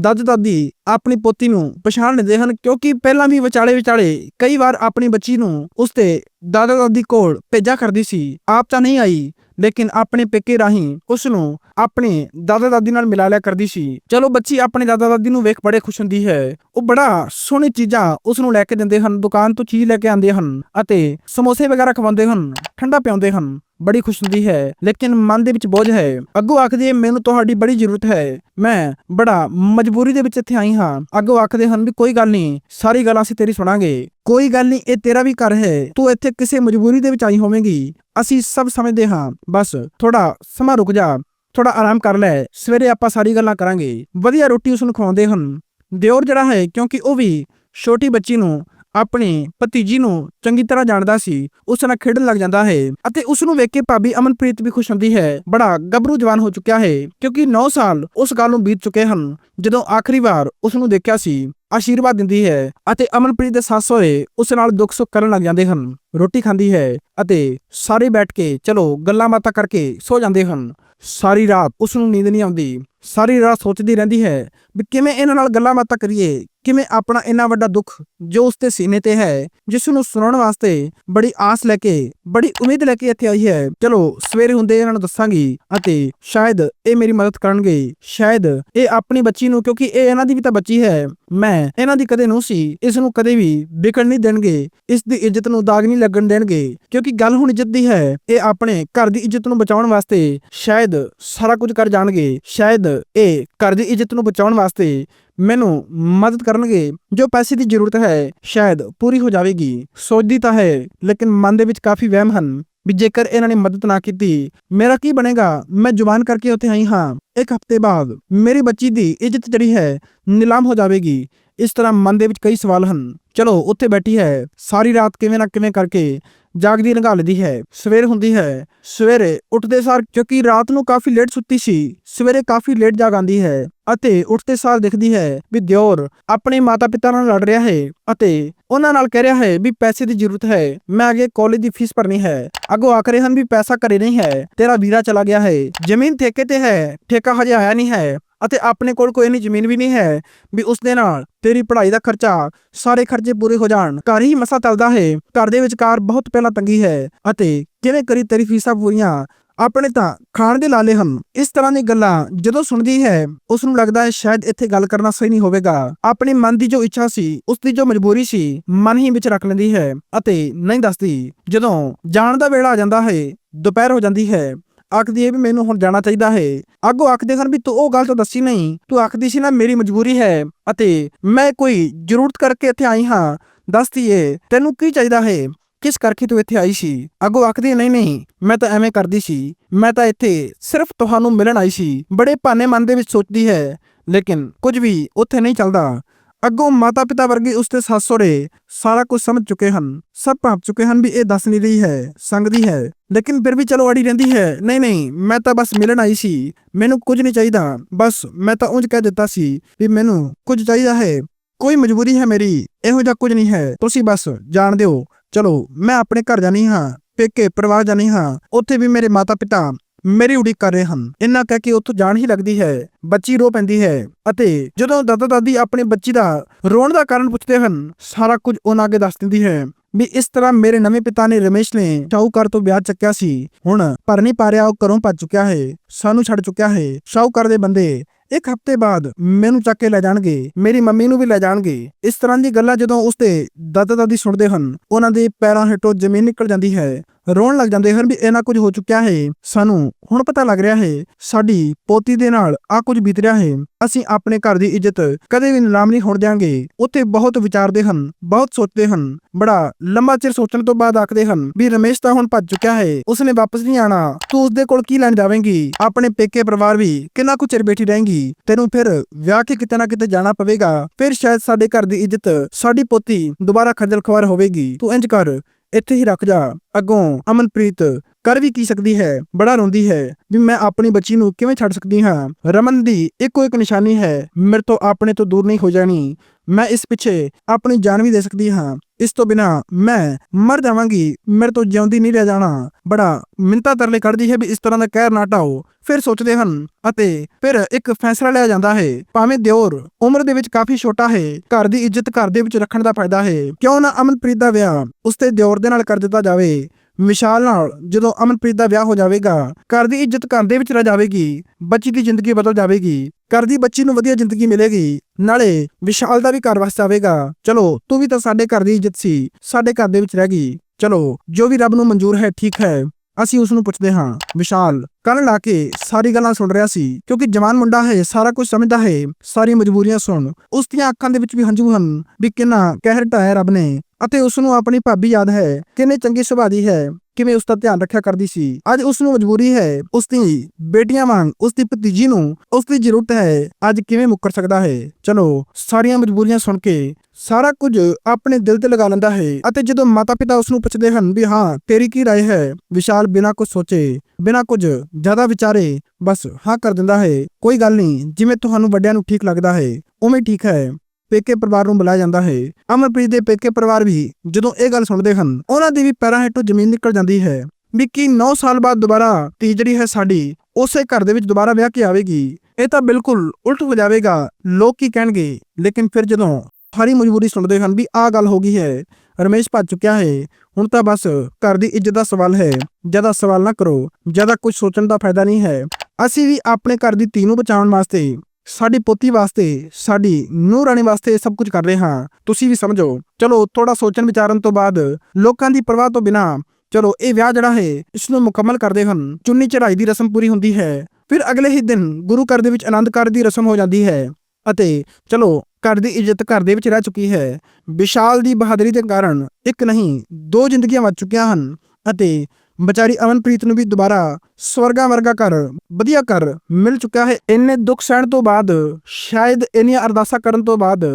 Speaker 1: ਦਾਦਾ ਦਾਦੀ ਆਪਣੀ ਪੋਤੀ ਨੂੰ ਪਛਾਣ ਲੈਂਦੇ ਹਨ ਕਿਉਂਕਿ ਪਹਿਲਾਂ ਵੀ ਵਿਚਾਲੇ ਵਿਚਾਲੇ ਕਈ ਵਾਰ ਆਪਣੀ ਬੱਚੀ ਨੂੰ ਉਸ ਤੇ ਦਾਦਾ ਦਾਦੀ ਕੋਲ ਭੇਜਾ ਕਰਦੀ ਸੀ। ਆਪ ਤਾਂ ਨਹੀਂ ਆਈ, ਲੇਕਿਨ ਆਪਣੇ ਪੇਕੇ ਰਾਹੀਂ ਉਸ ਨੂੰ ਆਪਣੇ ਦਾਦਾ ਦਾਦੀ ਨਾਲ ਮਿਲਾ ਲਿਆ ਕਰਦੀ ਸੀ। ਚਲੋ ਬੱਚੀ ਆਪਣੇ ਦਾਦਾ ਦਾਦੀ ਨੂੰ ਵੇਖ ਬੜੇ ਖੁਸ਼ ਹੁੰਦੀ ਹੈ। ਉਹ ਬੜਾ ਸੋਹਣੀ ਚੀਜ਼ਾਂ ਉਸ ਨੂੰ ਲੈ ਕੇ ਦਿੰਦੇ ਹਨ, ਦੁਕਾਨ ਤੋਂ ਚੀਜ਼ ਲੈ ਕੇ ਆਉਂਦੇ ਹਨ ਅਤੇ ਸਮੋਸੇ ਵਗੈਰਾ ਖਵਾਉਂਦੇ ਹਨ, ਠੰਡਾ ਪਿਆਉਂਦੇ ਹਨ। ਬੜੀ ਖੁਸ਼ ਹੁੰਦੀ ਹੈ, ਲੇਕਿਨ ਮਨ ਦੇ ਵਿੱਚ ਬੋਝ ਹੈ। ਅੱਗੋਂ ਆਖਦੀ ਹੈ ਮੈਨੂੰ ਤੁਹਾਡੀ ਬੜੀ ਜ਼ਰੂਰਤ ਹੈ। ਮੈਂ ਬੜਾ ਮਜਬੂਰੀ ਦੇ ਵਿੱਚ ਇੱਥੇ ਆਈ ਹਾਂ। ਅੱਗੋਂ ਆਖਦੇ ਹਨ ਵੀ, ਕੋਈ ਗੱਲ ਨਹੀਂ, ਸਾਰੀ ਗੱਲਾਂ ਅਸੀਂ ਤੇਰੀ ਸੁਣਾਂਗੇ। ਕੋਈ ਗੱਲ ਨਹੀਂ, ਇਹ ਤੇਰਾ ਵੀ ਘਰ ਹੈ। ਤੂੰ ਇੱਥੇ ਕਿਸੇ ਮਜਬੂਰੀ ਦੇ ਵਿੱਚ ਆਈ ਹੋਵੇਂਗੀ। ਅਸੀਂ ਸਭ ਸਮਝਦੇ ਹਾਂ। ਬਸ ਥੋੜਾ ਸਮਾਂ ਰੁਕ ਜਾ। ਥੋੜਾ ਆਰਾਮ ਕਰ ਲੈ। ਸਵੇਰੇ ਆਪਾਂ ਸਾਰੀ ਗੱਲਾਂ ਕਰਾਂਗੇ। ਵਧੀਆ ਰੋਟੀ ਉਸ ਨੂੰ ਖਵਾਉਂਦੇ ਹਨ। ਦਿਓਰ ਜਿਹੜਾ ਹੈ, ਕਿਉਂਕਿ ਉਹ ਵੀ ਛੋਟੀ ਬੱਚੀ ਨੂੰ ਆਪਣੇ ਭਤੀਜੀ ਨੂੰ ਚੰਗੀ ਤਰ੍ਹਾਂ ਜਾਣਦਾ ਸੀ। ਉਸ ਨਾਲ ਖੇਡਣ ਲੱਗ ਜਾਂਦਾ ਹੈ ਅਤੇ ਉਸ ਨੂੰ ਵੇਖ ਕੇ ਭਾਬੀ ਅਮਨਪ੍ਰੀਤ ਵੀ ਖੁਸ਼ ਹੁੰਦੀ ਹੈ। ਬੜਾ ਗੱਭਰੂ ਜਵਾਨ ਹੋ ਚੁੱਕਿਆ ਹੈ ਕਿਉਂਕਿ 9 ਸਾਲ ਉਸ ਗੱਲ ਨੂੰ ਬੀਤ ਚੁੱਕੇ ਹਨ। ਜਦੋਂ ਆਖਰੀ ਵਾਰ ਉਸ ਨੂੰ ਦੇਖਿਆ ਸੀ, ਆਸ਼ੀਰਵਾਦ ਦਿੰਦੀ ਹੈ ਅਤੇ ਅਮਨਪ੍ਰੀਤ ਦੇ ਸੱਸ ਹੋਏ ਉਸ ਨਾਲ ਦੁੱਖ ਸੁੱਖ ਕਰਨ ਲੱਗ ਜਾਂਦੇ ਹਨ। ਰੋਟੀ ਖਾਂਦੀ ਹੈ ਅਤੇ ਸਾਰੇ ਬੈਠ ਕੇ, ਚਲੋ, ਗੱਲਾਂ ਬਾਤਾਂ ਕਰਕੇ ਸੋ ਜਾਂਦੇ ਹਨ। ਸਾਰੀ ਰਾਤ ਉਸ ਨੂੰ ਨੀਂਦ ਨਹੀਂ ਆਉਂਦੀ। ਸਾਰੀ ਰਾਤ ਸੋਚਦੀ ਰਹਿੰਦੀ ਹੈ ਵੀ ਕਿਵੇਂ ਇਹਨਾਂ ਨਾਲ ਗੱਲਾਂ ਬਾਤਾਂ ਕਰੀਏ, ਕਿਵੇਂ ਆਪਣਾ ਇੰਨਾ ਵੱਡਾ ਦੁੱਖ, ਜੋ ਉਸ ਦੇ ਸੀਨੇ ਤੇ ਹੈ ਜਿਸ ਨੂੰ ਸੁਣਨ ਵਾਸਤੇ ਬੜੀ ਆਸ ਲੈ ਕੇ, ਬੜੀ ਉਮੀਦ ਲੈ ਕੇ ਇੱਥੇ ਆਈ ਹੈ। ਚਲੋ, ਸਵੇਰੇ ਹੁੰਦੇ ਇਹਨਾਂ ਨੂੰ ਦੱਸਾਂਗੀ ਅਤੇ ਸ਼ਾਇਦ ਇਹ ਮੇਰੀ ਮਦਦ ਕਰਨਗੇ। ਸ਼ਾਇਦ ਇਹ ਆਪਣੀ ਬੱਚੀ ਨੂੰ, ਕਿਉਂਕਿ ਇਹ ਇਹਨਾਂ ਦੀ ਵੀ ਤਾਂ ਬੱਚੀ ਹੈ। ਮੈਂ ਇਹਨਾਂ ਦੀ ਕਦੇ ਨੂੰ ਸੀ, ਇਸ ਨੂੰ ਕਦੇ ਵੀ ਵਿਕਣ ਨਹੀਂ ਦੇਣਗੇ। ਇਸ ਦੀ ਇੱਜ਼ਤ ਨੂੰ ਦਾਗ ਨਹੀਂ ਲੱਗਣ ਦੇਣਗੇ। ਕਿਉਂਕਿ ਗੱਲ ਹੁਣ ਇੱਜ਼ਤ ਦੀ ਹੈ, ਇਹ ਆਪਣੇ ਘਰ ਦੀ ਇੱਜ਼ਤ ਨੂੰ ਬਚਾਉਣ ਵਾਸਤੇ ਸ਼ਾਇਦ ਸਾਰਾ ਕੁਝ ਕਰ ਜਾਣਗੇ। ਸ਼ਾਇਦ ਇਹ ਘਰ ਦੀ ਇੱਜ਼ਤ ਨੂੰ ਬਚਾਉਣ ਵਾਸਤੇ ਮੈਨੂੰ ਮਦਦ ਕਰਨਗੇ, ਜੋ ਪੈਸੇ ਦੀ ਜ਼ਰੂਰਤ ਹੈ, ਸ਼ਾਇਦ ਪੂਰੀ ਹੋ ਜਾਵੇਗੀ। ਸੋਚਦੀ ਤਾਂ ਹੈ, ਲੇਕਿਨ ਮਨ ਦੇ ਵਿੱਚ ਕਾਫੀ ਵਹਿਮ ਹਨ ਵੀ ਜੇਕਰ ਇਹਨਾਂ ਨੇ ਮਦਦ ਨਾ ਕੀਤੀ, ਮੇਰਾ ਕੀ ਬਣੇਗਾ? ਮੈਂ ਜ਼ੁਬਾਨ ਕਰਕੇ ਉੱਥੇ ਆਈ ਹਾਂ। ਇੱਕ ਹਫ਼ਤੇ ਬਾਅਦ ਮੇਰੀ ਬੱਚੀ ਦੀ ਇੱਜ਼ਤ ਜਿਹੜੀ ਹੈ, ਨਿਲਾਮ ਹੋ ਜਾਵੇਗੀ। ਇਸ ਤਰ੍ਹਾਂ ਮਨ ਦੇ ਵਿੱਚ ਕਈ ਸਵਾਲ ਹਨ। ਚਲੋ, ਉੱਥੇ ਬੈਠੀ ਹੈ। ਸਾਰੀ ਰਾਤ ਕਿਵੇਂ ਨਾ ਕਿਵੇਂ ਕਰਕੇ ਜਾਗਦੀ ਲੰਘਾ ਲੈਂਦੀ ਹੈ। ਸਵੇਰ ਹੁੰਦੀ ਹੈ। ਸਵੇਰੇ ਉੱਠਦੇ ਸਾਰ ਕਿਉਂਕਿ ਰਾਤ ਨੂੰ ਕਾਫੀ ਲੇਟ ਸੁੱਤੀ ਸੀ, ਸਵੇਰੇ ਕਾਫੀ ਲੇਟ ਜਾਗ ਆਉਂਦੀ ਹੈ ਅਤੇ ਉੱਠਦੇ ਸਾਰ ਦਿਖਦੀ ਹੈ ਵੀ ਦਿਓਰ ਆਪਣੇ ਮਾਤਾ-ਪਿਤਾ ਨਾਲ ਲੜ ਰਿਹਾ ਹੈ ਅਤੇ ਉਹਨਾਂ ਨਾਲ ਕਹਿ ਰਿਹਾ ਹੈ ਵੀ ਪੈਸੇ ਦੀ ਜ਼ਰੂਰਤ ਹੈ। ਮੈਂ ਅੱਗੇ ਕਾਲਜ ਦੀ ਫੀਸ ਭਰਨੀ ਹੈ। ਅੱਗੋਂ ਆਖ ਰਹੇ ਹਨ ਵੀ ਪੈਸਾ ਘਰੇ ਨਹੀਂ ਹੈ। ਤੇਰਾ ਵੀਰਾ ਚਲਾ ਗਿਆ ਹੈ। ਜ਼ਮੀਨ ਠੇਕੇ ਤੇ ਹੈ। ਠੇਕਾ ਹਜੇ ਆਇਆ ਨਹੀਂ ਹੈ। ਅਤੇ ਆਪਣੇ ਕੋਲ ਕੋਈ ਨਹੀਂ ਜ਼ਮੀਨ ਵੀ ਨਹੀਂ ਹੈ ਵੀ ਉਸ ਦੇ ਨਾਲ ਤੇਰੀ ਪੜ੍ਹਾਈ ਦਾ ਖਰਚਾ ਸਾਰੇ ਖਰਚੇ ਪੂਰੇ ਹੋ ਜਾਣ। ਘਰ ਹੀ ਮਸਾ ਚੱਲਦਾ ਹੈ। ਘਰ ਦੇ ਵਿਚਕਾਰ ਬਹੁਤ ਪਹਿਲਾਂ ਤੰਗੀ ਹੈ ਅਤੇ ਕਿਵੇਂ ਕਰੀ ਤੇਰੀ ਫੀਸਾਂ ਪੂਰੀਆਂ? ਆਪਣੇ ਤਾਂ ਖਾਣ ਦੇ ਲਾਲੇ ਹਨ। ਇਸ ਤਰ੍ਹਾਂ ਦੀ ਗੱਲਾਂ ਜਦੋਂ ਸੁਣਦੀ ਹੈ ਉਸ ਨੂੰ ਲੱਗਦਾ ਹੈ ਸ਼ਾਇਦ ਇੱਥੇ ਗੱਲ ਕਰਨਾ ਸਹੀ ਨਹੀਂ ਹੋਵੇਗਾ। ਆਪਣੇ ਮਨ ਦੀ ਜੋ ਇੱਛਾ ਸੀ ਉਸ ਦੀ ਜੋ ਮਜਬੂਰੀ ਸੀ, ਮਨ ਹੀ ਵਿੱਚ ਰੱਖ ਲੈਂਦੀ ਹੈ ਅਤੇ ਨਹੀਂ ਦੱਸਦੀ। ਜਦੋਂ ਜਾਣ ਦਾ ਵੇਲਾ ਆ ਜਾਂਦਾ ਹੈ, ਦੁਪਹਿਰ ਹੋ ਜਾਂਦੀ ਹੈ ਆਖਦੀ ਹੈ ਵੀ ਮੈਨੂੰ ਹੁਣ ਜਾਣਾ ਚਾਹੀਦਾ ਹੈ। ਅੱਗੋਂ ਆਖਦੇ ਹਨ ਵੀ ਤੂੰ ਉਹ ਗੱਲ ਤਾਂ ਦੱਸੀ ਨਹੀਂ, ਤੂੰ ਆਖਦੀ ਸੀ ਨਾ ਮੇਰੀ ਮਜਬੂਰੀ ਹੈ ਅਤੇ ਮੈਂ ਕੋਈ ਜ਼ਰੂਰਤ ਕਰਕੇ ਇੱਥੇ ਆਈ ਹਾਂ, ਦੱਸਦੀ ਏ, ਤੈਨੂੰ ਕੀ ਚਾਹੀਦਾ ਹੈ? ਕਿਸ ਕਰਕੇ ਤੂੰ ਇੱਥੇ ਆਈ ਸੀ? ਅੱਗੋਂ ਆਖਦੀ ਨਹੀਂ ਨਹੀਂ, ਮੈਂ ਤਾਂ ਐਵੇਂ ਕਰਦੀ ਸੀ। ਮੈਂ ਤਾਂ ਇੱਥੇ ਸਿਰਫ ਤੁਹਾਨੂੰ ਮਿਲਣ ਆਈ ਸੀ। ਬੜੇ ਭਾਨੇ ਮਨ ਦੇ ਵਿੱਚ ਸੋਚਦੀ ਹੈ, ਲੇਕਿਨ ਕੁਝ ਵੀ ਉੱਥੇ ਨਹੀਂ ਚੱਲਦਾ। ਅੱਗੋਂ ਮਾਤਾ ਪਿਤਾ ਵਰਗੇ ਉਸਦੇ ਸੱਸ ਸਹੁਰੇ ਸਾਰਾ ਕੁਝ ਸਮਝ ਚੁੱਕੇ ਹਨ। ਸਭ ਭਾਪ ਚੁੱਕੇ ਹਨ ਵੀ ਇਹ ਦੱਸ ਨਹੀਂ ਰਹੀ ਹੈ, ਸੰਗਦੀ ਹੈ, ਲੇਕਿਨ ਫਿਰ ਵੀ ਚਲੋ ਅੜੀ ਰਹਿੰਦੀ ਹੈ। ਨਹੀਂ ਨਹੀਂ, ਮੈਂ ਤਾਂ ਬਸ ਮਿਲਣ ਆਈ ਸੀ। ਮੈਨੂੰ ਕੁਝ ਨਹੀਂ ਚਾਹੀਦਾ। ਬਸ ਮੈਂ ਤਾਂ ਉਂਝ ਕਹਿ ਦਿੱਤਾ ਸੀ ਵੀ ਮੈਨੂੰ ਕੁਝ ਚਾਹੀਦਾ ਹੈ। ਕੋਈ ਮਜਬੂਰੀ ਹੈ ਮੇਰੀ, ਇਹੋ ਜਿਹਾ ਕੁਝ ਨਹੀਂ ਹੈ। ਤੁਸੀਂ ਬਸ ਜਾਣ ਦਿਓ। ਚਲੋ, ਮੈਂ ਆਪਣੇ ਘਰ ਜਾਣੀ ਹਾਂ, ਪੇਕੇ ਪਰਿਵਾਰ ਜਾਣੀ ਹਾਂ। ਉੱਥੇ ਵੀ ਮੇਰੇ ਮਾਤਾ ਪਿਤਾ ਮੇਰੀ ਉਡੀਕ ਕਰ ਰਹੇ ਹਨ। ਇੰਨਾ ਕਹਿ ਕੇ ਉੱਥੋਂ ਜਾਣ ਹੀ ਲੱਗਦੀ ਹੈ। ਬੱਚੀ ਰੋ ਪੈਂਦੀ ਹੈ ਅਤੇ ਜਦੋਂ ਦਾਦਾ ਦਾਦੀ ਆਪਣੇ ਬੱਚੀ ਦਾ ਰੋਣ ਦਾ ਕਾਰਨ ਪੁੱਛਦੇ ਹਨ, ਸਾਰਾ ਕੁਝ ਉਹਨਾਂ ਅੱਗੇ ਦੱਸ ਦਿੰਦੀ ਹੈ ਵੀ ਇਸ ਤਰ੍ਹਾਂ ਮੇਰੇ ਨਵੇਂ ਪਿਤਾ ਨੇ ਰਮੇਸ਼ ਨੇ ਸ਼ਾਹੂਕਾਰ ਤੋਂ ਵਿਆਹ ਚੱਕਿਆ ਸੀ। ਹੁਣ ਭਰ ਨਹੀਂ ਪਾ ਰਿਹਾ, ਉਹ ਘਰੋਂ ਭੱਜ ਚੁੱਕਿਆ ਹੈ, ਸਾਨੂੰ ਛੱਡ ਚੁੱਕਿਆ ਹੈ। ਸ਼ਾਹੂਕਾਰ ਦੇ ਬੰਦੇ ਇੱਕ ਹਫ਼ਤੇ ਬਾਅਦ ਮੈਨੂੰ ਚੱਕ ਕੇ ਲੈ ਜਾਣਗੇ, ਮੇਰੀ ਮੰਮੀ ਨੂੰ ਵੀ ਲੈ ਜਾਣਗੇ। ਇਸ ਤਰ੍ਹਾਂ ਦੀ ਗੱਲਾਂ ਜਦੋਂ ਉਸਦੇ ਦਾਦਾ ਦਾਦੀ ਸੁਣਦੇ ਹਨ, ਉਹਨਾਂ ਦੇ ਪੈਰਾਂ ਹੇਠੋਂ ਜ਼ਮੀਨ ਨਿਕਲ ਜਾਂਦੀ ਹੈ। ਰੋਣ ਲੱਗ ਜਾਂਦੇ ਹਨ ਵੀ ਇਹਨਾਂ ਕੁਝ ਹੋ ਚੁੱਕਿਆ ਹੈ। ਸਾਨੂੰ ਹੁਣ ਪਤਾ ਲੱਗ ਰਿਹਾ ਹੈ, ਸਾਡੀ ਪੋਤੀ ਦੇ ਨਾਲ ਆ ਕੁਝ ਬੀਤ ਰਿਹਾ ਹੈ। ਅਸੀਂ ਆਪਣੇ ਘਰ ਦੀ ਇੱਜ਼ਤ ਕਦੇ ਵੀ ਨਿਲਾਮ ਨਹੀਂ ਹੋਣ ਦਿਆਂਗੇ। ਉੱਥੇ ਬਹੁਤ ਵਿਚਾਰਦੇ ਹਨ, ਬਹੁਤ ਸੋਚਦੇ ਹਨ, ਬੜਾ ਲੰਮਾ ਚਿਰ ਸੋਚਣ ਤੋਂ ਬਾਅਦ ਆਖਦੇ ਹਨ ਵੀ ਰਮੇਸ਼ ਤਾਂ ਹੁਣ ਭੱਜ ਚੁੱਕਿਆ ਹੈ, ਉਸਨੇ ਵਾਪਸ ਨਹੀਂ ਆਣਾ ਤੂੰ ਉਸਦੇ ਕੋਲ ਕੀ ਲੈਣ ਜਾਵੇਂਗੀ? ਆਪਣੇ ਪੇਕੇ ਪਰਿਵਾਰ ਵੀ ਕਿੰਨਾ ਕੁ ਚਿਰ ਬੈਠੀ ਰਹੇਂਗੀ? ਤੈਨੂੰ ਫਿਰ ਵਿਆਹ ਕੇ ਕਿਤੇ ਨਾ ਕਿਤੇ ਜਾਣਾ ਪਵੇਗਾ। ਫਿਰ ਸ਼ਾਇਦ ਸਾਡੇ ਘਰ ਦੀ ਇੱਜ਼ਤ ਸਾਡੀ ਪੋਤੀ ਦੁਬਾਰਾ ਖੱਜਲ ਖਵਾਰ ਹੋਵੇਗੀ। ਤੂੰ ਇੰਜ ਕਰ ਇੱਥੇ ਹੀ ਰੱਖ ਜਾ। ਅੱਗੋਂ ਅਮਨਪ੍ਰੀਤ ਕਰ ਵੀ ਕੀ ਸਕਦੀ ਹੈ? ਬੜਾ ਰੋਂਦੀ ਹੈ। ਵੀ ਮੈਂ ਆਪਣੀ ਬੱਚੀ ਨੂੰ ਕਿਵੇਂ ਛੱਡ ਸਕਦੀ ਹਾਂ? ਰਮਨ ਦੀ ਇੱਕੋ ਇੱਕ ਨਿਸ਼ਾਨੀ ਹੈ, ਮੇਰੇ ਤੋਂ ਆਪਣੇ ਤੋਂ ਦੂਰ ਨਹੀਂ ਹੋ ਜਾਣੀ। ਮੈਂ ਇਸ ਪਿੱਛੇ ਆਪਣੀ ਜਾਨ ਵੀ ਦੇ ਸਕਦੀ ਹਾਂ। ਇਸ ਤੋਂ ਬਿਨਾ ਮੈਂ ਮਰ ਜਾਵਾਂਗੀ, ਮੇਰੇ ਤੋਂ ਜਿਉਂਦੀ ਨਹੀਂ ਰਹਿ ਜਾਣਾ। ਬੜਾ ਮਿੰਤਾ ਤਰਲੇ ਕੱਢਦੀ ਹੈ ਵੀ ਇਸ ਤਰ੍ਹਾਂ ਦਾ ਕਹਿਰ ਨਾ ਢਾਓ। ਫਿਰ ਸੋਚਦੇ ਹਨ ਅਤੇ ਫਿਰ ਇੱਕ ਫੈਸਲਾ ਲਿਆ ਜਾਂਦਾ ਹੈ। ਭਾਵੇਂ ਦਿਓਰ ਉਮਰ ਦੇ ਵਿੱਚ ਕਾਫੀ ਛੋਟਾ ਹੈ, ਘਰ ਦੀ ਇੱਜ਼ਤ ਘਰ ਦੇ ਵਿੱਚ ਰੱਖਣ ਦਾ ਫਾਇਦਾ ਹੈ। ਕਿਉਂ ਨਾ ਅਮਨਪ੍ਰੀਤ ਦਾ ਵਿਆਹ ਉਸਤੇ ਦਿਓਰ ਦੇ ਨਾਲ ਕਰ ਦਿੱਤਾ ਜਾਵੇ? ਵਿਸ਼ਾਲ ਨਾਲ ਜਦੋਂ ਅਮਨਪ੍ਰੀਤ ਦਾ ਵਿਆਹ ਹੋ ਜਾਵੇਗਾ, ਘਰ ਦੀ ਇੱਜ਼ਤ ਘਰ ਦੇ ਵਿੱਚ ਰਹਿ ਜਾਵੇਗੀ, ਬੱਚੀ ਦੀ ਜ਼ਿੰਦਗੀ ਬਦਲ ਜਾਵੇਗੀ, ਘਰ ਦੀ ਬੱਚੀ ਨੂੰ ਵਧੀਆ ਜ਼ਿੰਦਗੀ ਮਿਲੇਗੀ, ਨਾਲੇ ਵਿਸ਼ਾਲ ਦਾ ਵੀ ਘਰ ਵਸ ਜਾਵੇਗਾ। ਚਲੋ, ਤੂੰ ਵੀ ਤਾਂ ਸਾਡੇ ਘਰ ਦੀ ਇੱਜ਼ਤ ਸੀ, ਸਾਡੇ ਘਰ ਦੇ ਵਿੱਚ ਰਹਿ ਗਈ। ਚਲੋ, ਜੋ ਵੀ ਰੱਬ ਨੂੰ ਮਨਜ਼ੂਰ ਹੈ, ਠੀਕ ਹੈ, ਅਸੀਂ ਉਸ ਨੂੰ ਪੁੱਛਦੇ ਹਾਂ। ਵਿਸ਼ਾਲ ਕੰਨ ਲਾ ਕੇ ਸਾਰੀ ਗੱਲਾਂ ਸੁਣ ਰਿਹਾ ਸੀ, ਕਿਉਂਕਿ ਜਵਾਨ ਮੁੰਡਾ ਹੈ, ਸਾਰਾ ਕੁਝ ਸਮਝਦਾ ਹੈ, ਸਾਰੀ ਮਜਬੂਰੀਆਂ ਸੁਣ। ਉਸ ਦੀਆਂ ਅੱਖਾਂ ਦੇ ਵਿੱਚ ਵੀ ਹੰਝੂ ਹਨ, ਵੀ ਕਿੰਨਾ ਕਹਿਰ ਢਾਇਆ ਰੱਬ ਨੇ। ਅਤੇ ਉਸ ਨੂੰ ਆਪਣੀ ਭਾਬੀ ਯਾਦ ਹੈ ਕਿੰਨੇ ਚੰਗੀ ਸੁਭਾਅ ਦੀ ਹੈ ਕਿਵੇਂ ਉਸ ਦਾ ਧਿਆਨ ਰੱਖਿਆ ਕਰਦੀ ਸੀ ਅੱਜ ਉਸ ਨੂੰ ਮਜਬੂਰੀ ਹੈ ਉਸ ਦੀ ਬੇਟੀਆਂ ਵਾਂਗ ਉਸ ਦੀ ਭਤੀਜੀ ਨੂੰ ਉਸ ਦੀ ਜ਼ਰੂਰਤ ਹੈ ਅੱਜ ਕਿਵੇਂ ਮੁੱਕਰ ਸਕਦਾ ਹੈ ਚਲੋ ਸਾਰੀਆਂ ਮਜਬੂਰੀਆਂ ਸੁਣ ਕੇ ਸਾਰਾ ਕੁਝ ਆਪਣੇ ਦਿਲ ਤੇ ਲਗਾ ਲੈਂਦਾ ਹੈ ਅਤੇ ਜਦੋਂ ਮਾਤਾ-ਪਿਤਾ ਉਸ ਨੂੰ ਪੁੱਛਦੇ ਹਨ ਵੀ ਹਾਂ ਤੇਰੀ ਕੀ رائے ਹੈ ਵਿਸ਼ਾਲ ਬਿਨਾਂ ਕੁਝ ਸੋਚੇ ਬਿਨਾਂ ਕੁਝ ਜ਼ਿਆਦਾ ਵਿਚਾਰੇ ਬਸ ਹਾਂ ਕਰ ਦਿੰਦਾ ਹੈ ਕੋਈ ਗੱਲ ਨਹੀਂ ਜਿਵੇਂ ਤੁਹਾਨੂੰ ਵੱਡਿਆਂ ਨੂੰ ਠੀਕ ਲੱਗਦਾ ਹੈ ਉਵੇਂ ਠੀਕ ਹੈ ਪੇਕੇ ਪਰਿਵਾਰ ਨੂੰ ਬੁਲਾਇਆ ਜਾਂਦਾ ਹੈ। ਅਮਰਪ੍ਰੀਤ ਦੇ ਪੇਕੇ ਪਰਿਵਾਰ ਵੀ ਜਦੋਂ ਇਹ ਗੱਲ ਸੁਣਦੇ ਹਨ, ਉਹਨਾਂ ਦੀ ਵੀ ਪੈਰਾਂ ਹੇਠੋਂ ਜ਼ਮੀਨ ਨਿਕਲ ਜਾਂਦੀ ਹੈ। ਵੀ ਕੀ 9 ਸਾਲ ਬਾਅਦ ਦੁਬਾਰਾ ਧੀ ਜਿਹੜੀ ਹੈ ਸਾਡੀ, ਉਸੇ ਘਰ ਦੇ ਵਿੱਚ ਦੁਬਾਰਾ ਵਿਆਹ ਕੇ ਆਵੇਗੀ। ਇਹ ਤਾਂ ਬਿਲਕੁਲ ਉਲਟ ਹੋ ਜਾਵੇਗਾ, ਲੋਕ ਕੀ ਕਹਿਣਗੇ? ਲੇਕਿਨ ਫਿਰ ਜਦੋਂ ਸਾਰੀ ਮਜਬੂਰੀ ਸੁਣਦੇ ਹਨ ਵੀ ਆਹ ਗੱਲ ਹੋ ਗਈ ਹੈ, ਰਮੇਸ਼ ਭੱਜ ਚੁੱਕਿਆ ਹੈ। ਹੁਣ ਤਾਂ ਬਸ ਘਰ ਦੀ ਇੱਜ਼ਤ ਦਾ ਸਵਾਲ ਹੈ, ਜ਼ਿਆਦਾ ਸਵਾਲ ਨਾ ਕਰੋ, ਜ਼ਿਆਦਾ ਕੁਝ ਸੋਚਣ ਦਾ ਫਾਇਦਾ ਨਹੀਂ ਹੈ। ਅਸੀਂ ਵੀ ਆਪਣੇ ਘਰ ਦੀ ਧੀ ਨੂੰ ਬਚਾਉਣ ਵਾਸਤੇ ਸਾਡੀ ਪੋਤੀ ਵਾਸਤੇ, ਸਾਡੀ ਨੂੰਹ ਰਾਣੀ ਵਾਸਤੇ ਸਭ ਕੁਝ ਕਰ ਰਹੇ ਹਾਂ। ਤੁਸੀਂ ਵੀ ਸਮਝੋ। ਚਲੋ ਥੋੜਾ ਸੋਚਣ ਵਿਚਾਰਨ ਤੋਂ ਬਾਅਦ ਲੋਕਾਂ ਦੀ ਪਰਵਾਹ ਤੋਂ ਬਿਨਾ, ਚਲੋ, ਇਹ ਵਿਆਹ ਜਿਹੜਾ ਹੈ ਇਸ ਨੂੰ ਮੁਕੰਮਲ ਕਰਦੇ ਹਨ। ਚੁੰਨੀ ਚੜਾਈ ਦੀ ਰਸਮ ਪੂਰੀ ਹੁੰਦੀ ਹੈ। ਫਿਰ ਅਗਲੇ ਹੀ ਦਿਨ ਗੁਰੂ ਘਰ ਦੇ ਵਿੱਚ ਆਨੰਦ ਕਾਰਜ ਦੀ ਰਸਮ ਹੋ ਜਾਂਦੀ ਹੈ ਅਤੇ ਚਲੋ, ਘਰ ਦੀ ਇੱਜ਼ਤ ਘਰ ਦੇ ਵਿੱਚ ਰਹਿ ਚੁੱਕੀ ਹੈ। ਵਿਸ਼ਾਲ ਦੀ ਬਹਾਦਰੀ ਦੇ ਕਾਰਨ ਇੱਕ ਨਹੀਂ, ਦੋ ਜ਼ਿੰਦਗੀਆਂ ਵੱਜ ਚੁੱਕੀਆਂ ਹਨ ਅਤੇ ਵਿਚਾਰੀ ਅਮਨਪ੍ਰੀਤ ਨੂੰ ਵੀ ਦੁਬਾਰਾ ਸਵਰਗਾ ਵਰਗਾ ਘਰ, ਵਧੀਆ ਘਰ ਮਿਲ ਚੁੱਕਾ ਹੈ। ਇੰਨੇ ਦੁੱਖ ਸਹਿਣ ਤੋਂ ਬਾਅਦ, ਸ਼ਾਇਦ ਇੰਨੀਆਂ ਅਰਦਾਸਾਂ ਕਰਨ ਤੋਂ ਬਾਅਦ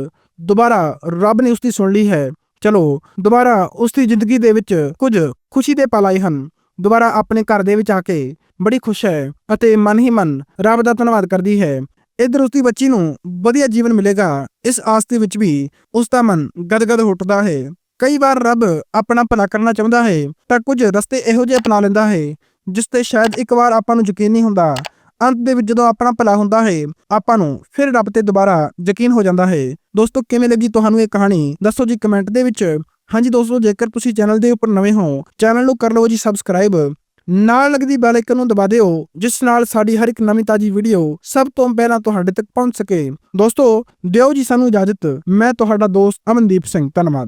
Speaker 1: ਦੁਬਾਰਾ ਰੱਬ ਨੇ ਉਸ ਦੀ ਸੁਣ ਲਈ ਹੈ। ਚਲੋ, ਦੁਬਾਰਾ ਉਸ ਦੀ ਜ਼ਿੰਦਗੀ ਦੇ ਵਿੱਚ ਕੁਝ ਖੁਸ਼ੀ ਦੇ ਪਲ ਆਏ ਹਨ। ਦੁਬਾਰਾ ਆਪਣੇ ਘਰ ਦੇ ਵਿੱਚ ਆ ਕੇ ਬੜੀ ਖੁਸ਼ ਹੈ ਅਤੇ ਮਨ ਹੀ ਮਨ ਰੱਬ ਦਾ ਧੰਨਵਾਦ ਕਰਦੀ ਹੈ। ਇਧਰ ਉਸ ਦੀ ਬੱਚੀ ਨੂੰ ਵਧੀਆ ਜੀਵਨ ਮਿਲੇਗਾ। ਇਸ ਆਸ ਦੇ ਵਿੱਚ ਵੀ ਉਸ ਦਾ ਮਨ ਗਦਗਦ ਉੱਠਦਾ ਹੈ। ਕਈ ਵਾਰ ਰੱਬ ਆਪਣਾ ਭਲਾ ਕਰਨਾ ਚਾਹੁੰਦਾ ਹੈ ਤਾਂ ਕੁਝ ਰਸਤੇ ਇਹੋ ਜਿਹੇ ਅਪਣਾ ਲੈਂਦਾ ਹੈ, ਜਿਸ ਤੇ ਸ਼ਾਇਦ ਇੱਕ ਵਾਰ ਆਪਾਂ ਨੂੰ ਯਕੀਨ ਨਹੀਂ ਹੁੰਦਾ। ਅੰਤ ਦੇ ਵਿੱਚ ਜਦੋਂ ਆਪਣਾ ਭਲਾ ਹੁੰਦਾ ਹੈ, ਆਪਾਂ ਨੂੰ ਫਿਰ ਰੱਬ ਤੇ ਦੁਬਾਰਾ ਯਕੀਨ ਹੋ ਜਾਂਦਾ ਹੈ। ਦੋਸਤੋ, ਕਿਵੇਂ ਲੱਗੀ ਤੁਹਾਨੂੰ ਇਹ ਕਹਾਣੀ? ਦੱਸੋ ਜੀ ਕਮੈਂਟ ਦੇ ਵਿੱਚ। ਹਾਂਜੀ ਦੋਸਤੋ, ਜੇਕਰ ਤੁਸੀਂ ਚੈਨਲ ਦੇ ਉੱਪਰ ਨਵੇਂ ਹੋ, ਚੈਨਲ ਨੂੰ ਕਰ ਲਓ ਜੀ ਸਬਸਕ੍ਰਾਈਬ। ਨਾਲ ਲੱਗਦੀ ਬੈਲ ਆਈਕਨ ਨੂੰ ਦਬਾ ਦਿਓ, ਜਿਸ ਨਾਲ ਸਾਡੀ ਹਰ ਇੱਕ ਨਵੀਂ ਤਾਜੀ ਵੀਡੀਓ ਸਭ ਤੋਂ ਪਹਿਲਾਂ ਤੁਹਾਡੇ ਤੱਕ ਪਹੁੰਚ ਸਕੇ। ਦੋਸਤੋ, ਦਿਓ ਜੀ ਸਾਨੂੰ ਇਜਾਜ਼ਤ। ਮੈਂ ਤੁਹਾਡਾ ਦੋਸਤ ਅਮਨਦੀਪ ਸਿੰਘ, ਧੰਨਵਾਦ।